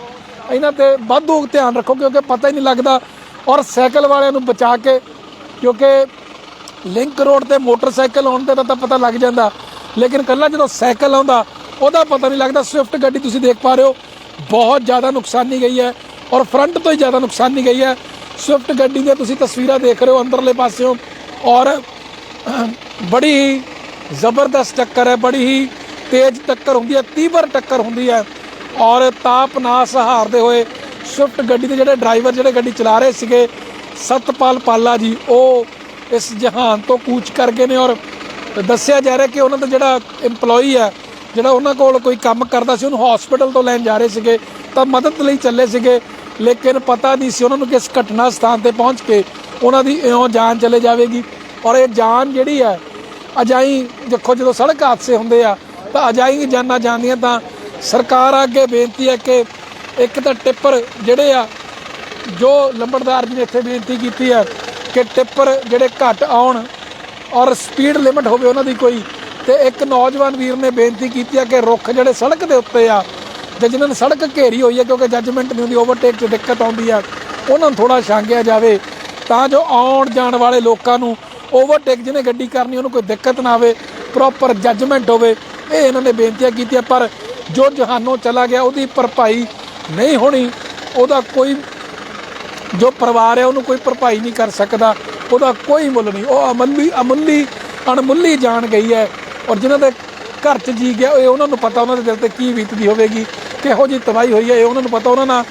ਇਹਨਾਂ ਤੇ ਵਾਧੂ ਧਿਆਨ ਰੱਖੋ ਕਿਉਂਕਿ ਪਤਾ ਹੀ ਨਹੀਂ ਲੱਗਦਾ। ਔਰ ਸਾਈਕਲ ਵਾਲਿਆਂ ਨੂੰ ਬਚਾ ਕੇ, ਕਿਉਂਕਿ ਲਿੰਕ ਰੋਡ ਤੇ ਮੋਟਰਸਾਈਕਲ ਆਉਣ ਤੇ ਤਾਂ ਪਤਾ ਲੱਗ ਜਾਂਦਾ। ਲੇਕਿਨ ਕੱਲਾ ਜਦੋਂ ਸਾਈਕਲ ਆਉਂਦਾ, ਉਹਦਾ ਪਤਾ ਨਹੀਂ ਲੱਗਦਾ ਸਵਿਫਟ ਗੱਡੀ ਤੁਸੀਂ ਦੇਖ ਪਾ ਰਹੇ ਹੋ। ਬਹੁਤ ਜ਼ਿਆਦਾ ਨੁਕਸਾਨੀ ਗਈ ਹੈ ਔਰ ਫਰੰਟ ਤੋਂ ਹੀ ਜ਼ਿਆਦਾ ਨੁਕਸਾਨੀ ਗਈ ਹੈ। ਸਵਿਫਟ ਗੱਡੀ ਦੀਆਂ ਤੁਸੀਂ ਤਸਵੀਰਾਂ ਦੇਖ ਰਹੇ ਹੋ ਅੰਦਰਲੇ ਪਾਸਿਓਂ ਔਰ ਬੜੀ ਹੀ ਜ਼ਬਰਦਸਤ ਟੱਕਰ ਹੈ, ਬੜੀ ਹੀ ਤੇਜ਼ ਟੱਕਰ ਹੁੰਦੀ ਹੈ, ਤੀਬਰ ਟੱਕਰ ਹੁੰਦੀ ਹੈ ਔਰ ਤਾਪ ਨਾ ਸਹਾਰਦੇ ਹੋਏ ਸਵਿਫਟ ਗੱਡੀ ਦੇ ਜਿਹੜੇ ਡਰਾਈਵਰ, ਜਿਹੜੇ ਗੱਡੀ ਚਲਾ ਰਹੇ ਸੀਗੇ, ਸਤਪਾਲ ਪਾਲਾ ਜੀ, ਉਹ ਇਸ ਜਹਾਨ ਤੋਂ ਕੂਚ ਕਰ ਗਏ ਨੇ ਔਰ ਦੱਸਿਆ ਜਾ ਰਿਹਾ ਕਿ ਉਹਨਾਂ ਦਾ ਜਿਹੜਾ EMPLOYEE ਹੈ, ਜਿਹੜਾ ਉਹਨਾਂ ਕੋਲ ਕੋਈ ਕੰਮ ਕਰਦਾ ਸੀ, ਉਹਨੂੰ ਹਸਪੀਟਲ ਤੋਂ ਲੈਣ ਜਾ ਰਹੇ ਸੀਗੇ, ਤਾਂ ਮਦਦ ਲਈ ਚੱਲੇ ਸੀਗੇ, ਲੇਕਿਨ ਪਤਾ ਨਹੀਂ ਸੀ ਉਹਨਾਂ ਨੂੰ ਕਿਸ ਘਟਨਾ ਸਥਾਨ ਤੇ ਪਹੁੰਚ ਕੇ ਉਹਨਾਂ ਦੀ ਇਉਂ ਜਾਨ ਚਲੇ ਜਾਵੇਗੀ। ਔਰ ਇਹ ਜਾਨ ਜਿਹੜੀ ਹੈ, ਅਜਾਈ ਦੇਖੋ ਜਦੋਂ ਸੜਕ ਹਾਦਸੇ ਹੁੰਦੇ ਆ, ਤਾਂ ਅਜਾਈ ਜਾਨਾਂ ਜਾਂਦੀਆਂ ਤਾਂ ਸਰਕਾਰ ਅੱਗੇ ਬੇਨਤੀ ਹੈ ਕਿ ਇੱਕ ਤਾਂ ਟਿੱਪਰ ਜਿਹੜੇ ਆ, ਜੋ ਲੰਬੜਦਾਰ ਜੀ ਨੇ ਇੱਥੇ ਬੇਨਤੀ ਕੀਤੀ ਹੈ ਕਿ ਟਿੱਪਰ ਜਿਹੜੇ ਘੱਟ ਆਉਣ ਔਰ ਸਪੀਡ ਲਿਮਟ ਹੋਵੇ ਉਹਨਾਂ ਦੀ ਕੋਈ, ਤੇ ਇੱਕ ਨੌਜਵਾਨ ਵੀਰ ਨੇ ਬੇਨਤੀ ਕੀਤੀ ਆ ਕਿ ਰੁੱਖ ਜਿਹੜੇ ਸੜਕ ਦੇ ਉੱਤੇ ਆ, ਤੇ ਜਿਨ੍ਹਾਂ ਨੇ ਸੜਕ ਘੇਰੀ ਹੋਈ ਹੈ ਕਿਉਂਕਿ ਜੱਜਮੈਂਟ ਨਹੀਂ ਹੁੰਦੀ ਓਵਰਟੇਕ 'ਚ ਦਿੱਕਤ ਆਉਂਦੀ ਆ, ਉਹਨਾਂ ਨੂੰ ਥੋੜਾ ਛਾਂਗਿਆ ਜਾਵੇ, ਤਾਂ ਜੋ ਆਉਣ ਜਾਣ ਵਾਲੇ ਲੋਕਾਂ ਨੂੰ ਓਵਰਟੇਕ ਜਿਹਨੇ ਗੱਡੀ ਕਰਨੀ, ਉਹਨੂੰ ਕੋਈ ਦਿੱਕਤ ਨਾ ਆਵੇ ਪ੍ਰੋਪਰ ਜੱਜਮੈਂਟ ਹੋਵੇ, ਇਹ ਇਹਨਾਂ ਨੇ ਬੇਨਤੀਆਂ ਕੀਤੀਆਂ, ਪਰ ਜੋ ਜਹਾਨੋਂ ਚਲਾ ਗਿਆ, ਉਹਦੀ ਭਰਪਾਈ ਨਹੀਂ ਹੋਣੀ, ਉਹਦਾ ਕੋਈ ਜੋ ਪਰਿਵਾਰ ਹੈ ਉਹਨੂੰ ਕੋਈ ਭਰਪਾਈ ਨਹੀਂ ਕਰ ਸਕਦਾ ਉਹਦਾ ਕੋਈ ਮੁੱਲ ਨਹੀਂ। ਉਹ ਅਮਲੀ ਅਮੁੱਲੀ ਅਣਮੁੱਲੀ ਜਾਣ ਗਈ ਹੈ ਔਰ ਜਿਨ੍ਹਾਂ ਦੇ ਘਰ 'ਚ ਜੀ ਗਿਆ, ਇਹ ਉਹਨਾਂ ਨੂੰ ਪਤਾ ਉਹਨਾਂ ਦੇ ਦਿਲ ਤੇ ਕੀ ਬੀਤਦੀ ਹੋਵੇਗੀ, ਕਿਹੋ ਜੀ ਤਬਾਹੀ ਹੋਈ ਹੈ, ਇਹ ਉਹਨਾਂ ਨੂੰ ਪਤਾ ਉਹਨਾਂ ਨਾਲ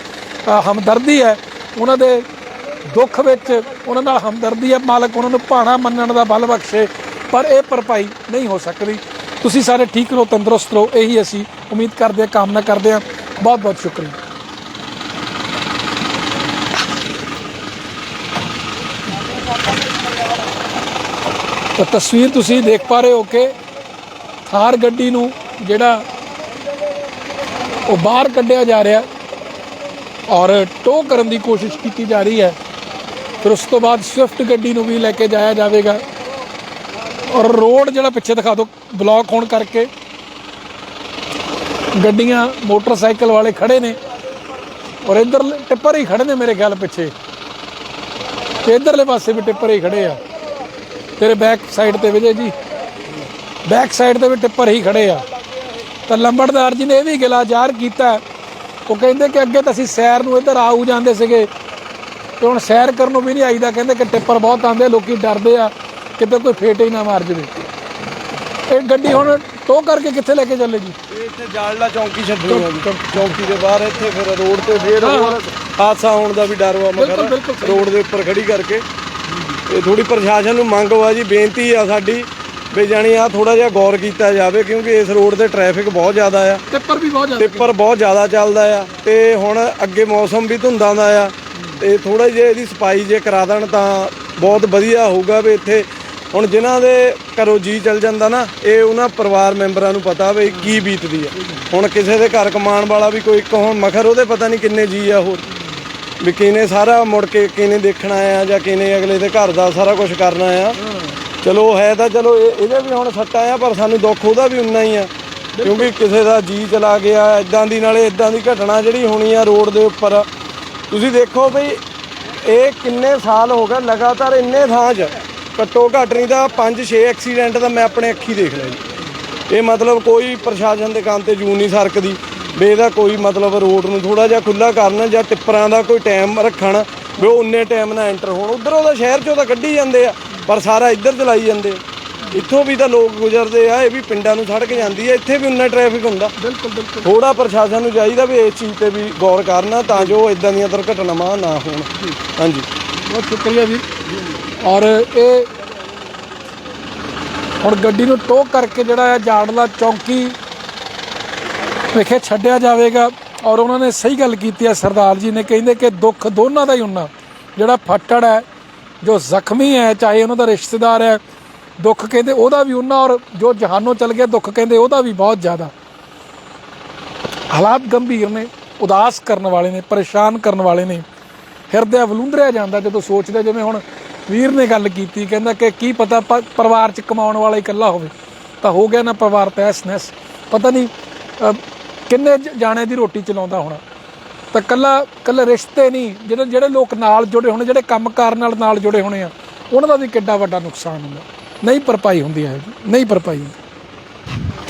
ਹਮਦਰਦੀ ਹੈ। ਉਹਨਾਂ ਦੇ ਦੁੱਖ ਵਿੱਚ ਉਹਨਾਂ ਨਾਲ ਹਮਦਰਦੀ ਹੈ, ਮਾਲਕ ਉਹਨਾਂ ਨੂੰ ਭਾਣਾ ਮੰਨਣ ਦਾ ਬਲ ਬਖਸ਼ੇ, ਪਰ ਇਹ ਭਰਪਾਈ ਨਹੀਂ ਹੋ ਸਕਦੀ। ਤੁਸੀਂ ਸਾਰੇ ਠੀਕ ਰਹੋ, ਤੰਦਰੁਸਤ ਰਹੋ, ਇਹੀ ਅਸੀਂ ਉਮੀਦ ਕਰਦੇ ਹਾਂ, ਕਾਮਨਾ ਕਰਦੇ ਹਾਂ। ਬਹੁਤ ਬਹੁਤ ਸ਼ੁਕਰੀਆ। ਤਾਂ ਤਸਵੀਰ ਤੁਸੀਂ ਦੇਖ ਪਾ ਰਹੇ ਹੋ ਕਿ ਥਾਰ ਗੱਡੀ ਨੂੰ ਜਿਹੜਾ ਉਹ ਬਾਹਰ ਕੱਢਿਆ ਜਾ ਰਿਹਾ ਔਰ ਟੋ ਕਰਨ ਦੀ ਕੋਸ਼ਿਸ਼ ਕੀਤੀ ਜਾ ਰਹੀ ਹੈ। ਫਿਰ ਉਸ ਤੋਂ ਬਾਅਦ ਸਵਿਫਟ ਗੱਡੀ ਨੂੰ ਵੀ ਲੈ ਕੇ ਜਾਇਆ ਜਾਵੇਗਾ। ਔਰ ਰੋਡ ਜਿਹੜਾ ਪਿੱਛੇ ਦਿਖਾ ਦਿਓ, ਬਲੌਕ ਹੋਣ ਕਰਕੇ ਗੱਡੀਆਂ ਮੋਟਰਸਾਈਕਲ ਵਾਲੇ ਖੜੇ ਨੇ ਔਰ ਇੱਧਰ ਟਿੱਪਰ ਹੀ ਖੜੇ ਨੇ ਮੇਰੇ ਖਿਆਲ ਪਿੱਛੇ। ਤੇ ਇੱਧਰਲੇ ਪਾਸੇ ਵੀ ਟਿੱਪਰ ਹੀ ਖੜੇ ਆ। ਤੇਰੇ ਬੈਕ ਸਾਈਡ ਤੇ ਵਿਜੇ ਜੀ। ਬੈਕ ਸਾਈਡ ਤੇ ਵੀ ਟਿੱਪਰ ਹੀ ਖੜੇ ਆ। ਤਾਂ ਲੰਬੜਦਾਰ ਜੀ ਨੇ ਇਹ ਵੀ ਗਿਲਾ ਜ਼ਾਹਰ ਕੀਤਾ। ਉਹ ਕਹਿੰਦੇ ਕਿ ਅੱਗੇ ਤਾਂ ਅਸੀਂ ਸੈਰ ਨੂੰ ਇੱਧਰ ਆਉ ਜਾਂਦੇ ਸੀਗੇ। ਤੇ ਹੁਣ ਸੈਰ ਕਰਨ ਨੂੰ ਵੀ ਨਹੀਂ ਆਈਦਾ। ਕਹਿੰਦੇ ਕਿ ਟਿੱਪਰ ਬਹੁਤ ਆਉਂਦੇ ਲੋਕੀ ਡਰਦੇ ਆ ਕਿਤੇ ਕੋਈ ਫੇਟ ਹੀ ਨਾ ਮਾਰ ਜਵੇ। ਇਹ ਗੱਡੀ ਹੁਣ ਟੋ ਕਰਕੇ ਕਿੱਥੇ ਲੈ ਕੇ ਚੱਲੇ ਜੀ? ਇੱਥੇ ਜਾਲਲਾ ਚੌਂਕੀ ਛੱਡਣੀ ਆ ਜੀ। ਚੌਂਕੀ ਦੇ ਬਾਹਰ ਇੱਥੇ ਫਿਰ ਰੋਡ ਤੇ ਫੇਰ ਹਾਦਸਾ ਹੋਣ ਦਾ ਵੀ ਡਰ ਵਾ ਮਗਰ। ਰੋਡ ਦੇ ਉੱਪਰ ਖੜੀ ਕਰਕੇ। ਇਹ ਥੋੜੀ ਪ੍ਰਸ਼ਾਸਨ ਨੂੰ ਮੰਗ ਵਾ ਜੀ ਬੇਨਤੀ ਆ ਸਾਡੀ ਵੀ ਜਾਣੀ ਆ ਥੋੜਾ ਜਿਹਾ ਗੌਰ ਕੀਤਾ ਜਾਵੇ ਕਿਉਂਕਿ ਇਸ ਰੋਡ ਤੇ ਟ੍ਰੈਫਿਕ ਬਹੁਤ ਜ਼ਿਆਦਾ ਆ। ਟਿੱਪਰ ਵੀ ਬਹੁਤ ਜ਼ਿਆਦਾ ਟਿੱਪਰ ਬਹੁਤ ਜ਼ਿਆਦਾ ਚੱਲਦਾ ਆ ਤੇ ਹੁਣ ਅੱਗੇ ਮੌਸਮ ਵੀ ਧੁੰਦਾਂ ਦਾ ਆ। ਤੇ ਥੋੜਾ ਜਿਹਾ ਇਹਦੀ ਸਫ਼ਾਈ ਜੇ ਕਰਾ ਦੇਣ ਤਾਂ ਬਹੁਤ ਵਧੀਆ ਹੋਊਗਾ ਵੀ ਇੱਥੇ ਹੁਣ ਜਿਨ੍ਹਾਂ ਦੇ ਘਰੋਂ ਜੀ ਚੱਲ ਜਾਂਦਾ ਨਾ ਇਹ ਉਹਨਾਂ ਪਰਿਵਾਰ ਮੈਂਬਰਾਂ ਨੂੰ ਪਤਾ ਵੀ ਕੀ ਬੀਤਦੀ ਆ। ਹੁਣ ਕਿਸੇ ਦੇ ਘਰ ਕਮਾਉਣ ਵਾਲਾ ਵੀ ਕੋਈ ਇੱਕ ਹੁਣ ਮਖਰ ਉਹਦੇ ਪਤਾ ਨਹੀਂ ਕਿੰਨੇ ਜੀ ਆ ਹੋਰ। ਵੀ ਕਿਨੇ ਸਾਰਾ ਮੁੜ ਕੇ ਕਿਨੇ ਦੇਖਣਾ ਆ ਜਾਂ ਕਿਨੇ ਅਗਲੇ ਦੇ ਘਰ ਦਾ ਸਾਰਾ ਕੁਝ ਕਰਨਾ ਆ ਚਲੋ ਹੈ ਤਾਂ ਚਲੋ ਇਹ- ਇਹਦੇ ਵੀ ਹੁਣ ਸੱਟਾ ਆ, ਪਰ ਸਾਨੂੰ ਦੁੱਖ ਉਹਦਾ ਵੀ ਉਨਾ ਹੀ ਆ। ਕਿਉਂਕਿ ਕਿਸੇ ਦਾ ਜੀ ਚਲਾ ਗਿਆ ਇਦਾਂ ਦੀ ਨਾਲੇ ਇਦਾਂ ਦੀ ਘਟਨਾ ਜਿਹੜੀ ਹੋਣੀ ਆ ਰੋਡ ਦੇ ਉੱਪਰ। ਤੁਸੀਂ ਦੇਖੋ ਬਈ, ਇਹ ਕਿੰਨੇ ਸਾਲ ਹੋ ਗਏ, ਲਗਾਤਾਰ ਇੰਨੇ ਥਾਂ 'ਚ। ਘੱਟੋ ਘੱਟ ਨਹੀਂ ਤਾਂ 5-6 ਐਕਸੀਡੈਂਟ ਤਾਂ ਮੈਂ ਆਪਣੇ ਅੱਖੀ ਦੇਖ ਲਿਆ ਜੀ। ਇਹ ਮਤਲਬ ਕੋਈ ਪ੍ਰਸ਼ਾਸਨ ਦੇ ਕੰਨ ਤੇ ਜੂ ਨਹੀਂ ਸਰਕਦੀ। ਵੀ ਇਹਦਾ ਕੋਈ ਮਤਲਬ ਰੋਡ ਨੂੰ ਥੋੜਾ ਜਿਹਾ ਖੁੱਲਾ ਕਰਨ ਜਾਂ ਟਿੱਪਰਾਂ ਦਾ ਕੋਈ ਟਾਈਮ ਰੱਖਣ ਵੀ ਉਹ ਉਨੇ ਟਾਈਮ ਨਾਲ ਐਂਟਰ ਹੋਣ। ਉਧਰੋਂ ਦਾ ਸ਼ਹਿਰ ਚੋਂ ਤਾਂ ਕੱਢੀ ਜਾਂਦੇ ਆ ਪਰ ਸਾਰਾ ਇੱਧਰ ਚਲਾਈ ਜਾਂਦੇ ਆ। ਇੱਥੋਂ ਵੀ ਤਾਂ ਲੋਕ ਗੁਜ਼ਰਦੇ ਆ ਇਹ ਵੀ ਪਿੰਡਾਂ ਨੂੰ ਸੜਕ ਜਾਂਦੀ ਆ ਇੱਥੇ ਵੀ ਉਨਾ ਟ੍ਰੈਫਿਕ ਹੁੰਦਾ। ਬਿਲਕੁਲ ਬਿਲਕੁਲ। ਥੋੜਾ ਪ੍ਰਸ਼ਾਸਨ ਨੂੰ ਚਾਹੀਦਾ ਵੀ ਇਸ ਚੀਜ਼ ਤੇ ਵੀ ਗੌਰ ਕਰਨਾ ਤਾਂ ਜੋ ਇਦਾਂ ਦੀਆਂ ਦੁਰਘਟਨਾਵਾਂ ਨਾ ਹੋਣ। ਹਾਂਜੀ। ਬਹੁਤ ਸ਼ੁਕਰੀਆ ਵੀਰ ਔਰ ਇਹ ਹੁਣ ਗੱਡੀ ਨੂੰ ਟੋ ਕਰਕੇ ਜਿਹੜਾ ਹੈ ਜਾੜਲਾ ਚੌਂਕੀ ਵਿਖੇ, ਛੱਡਿਆ ਜਾਵੇਗਾ। ਔਰ ਉਹਨਾਂ ਨੇ ਸਹੀ ਗੱਲ ਕੀਤੀ ਹੈ, ਸਰਦਾਰ ਜੀ ਨੇ ਕਹਿੰਦੇ ਕਿ ਦੁੱਖ ਦੋਨਾਂ ਦਾ ਹੀ ਹੁੰਦਾ। ਜਿਹੜਾ ਫੱਟੜ ਹੈ, ਜੋ ਜ਼ਖਮੀ ਹੈ, ਚਾਹੇ ਉਹਨਾਂ ਦਾ ਰਿਸ਼ਤੇਦਾਰ ਹੈ, ਦੁੱਖ ਕਹਿੰਦੇ ਉਹਦਾ ਵੀ ਉਹਨਾਂ ਔਰ ਜੋ ਜਹਾਨੋਂ ਚਲ ਗਿਆ, ਦੁੱਖ ਕਹਿੰਦੇ ਉਹਦਾ ਵੀ ਬਹੁਤ ਜ਼ਿਆਦਾ। ਹਾਲਾਤ ਗੰਭੀਰ ਨੇ, ਉਦਾਸ ਕਰਨ ਵਾਲੇ ਨੇ, ਪਰੇਸ਼ਾਨ ਕਰਨ ਵਾਲੇ ਨੇ। ਹਿਰਦੇ ਵਲੂੰਦਰਿਆ ਜਾਂਦਾ ਜਦੋਂ ਸੋਚਦੇ, ਜਿਵੇਂ ਹੁਣ ਵੀਰ ਨੇ ਗੱਲ ਕੀਤੀ, ਕਹਿੰਦਾ ਕਿ ਕੀ ਪਤਾ ਪਰਿਵਾਰ ਚ ਕਮਾਉਣ ਵਾਲਾ ਇਕੱਲਾ ਹੋਵੇ। ਤਾਂ ਹੋ ਗਿਆ ਨਾ ਪਰਿਵਾਰ ਤੈਸ ਨੈਸ ਪਤਾ ਨਹੀਂ ਕਿੰਨੇ ਜਾਣੇ ਦੀ ਰੋਟੀ ਚਲਾਉਂਦਾ ਹੋਣਾ? ਤਾਂ ਕੱਲਾ, ਕੱਲੇ ਰਿਸ਼ਤੇ ਨਹੀਂ, ਜਿਹੜੇ ਜਿਹੜੇ ਲੋਕ ਨਾਲ ਜੁੜੇ ਹੋਣੇ, ਜਿਹੜੇ ਕੰਮਕਾਰ ਨਾਲ ਨਾਲ ਜੁੜੇ ਹੋਣੇ ਆ, ਉਹਨਾਂ ਦਾ ਵੀ ਕਿੱਡਾ ਵੱਡਾ ਨੁਕਸਾਨ ਹੁੰਦਾ। ਨਹੀਂ ਭਰਪਾਈ ਹੁੰਦੀ ਹੈ ਨਹੀਂ ਭਰਪਾਈ ਹੁੰਦੀ।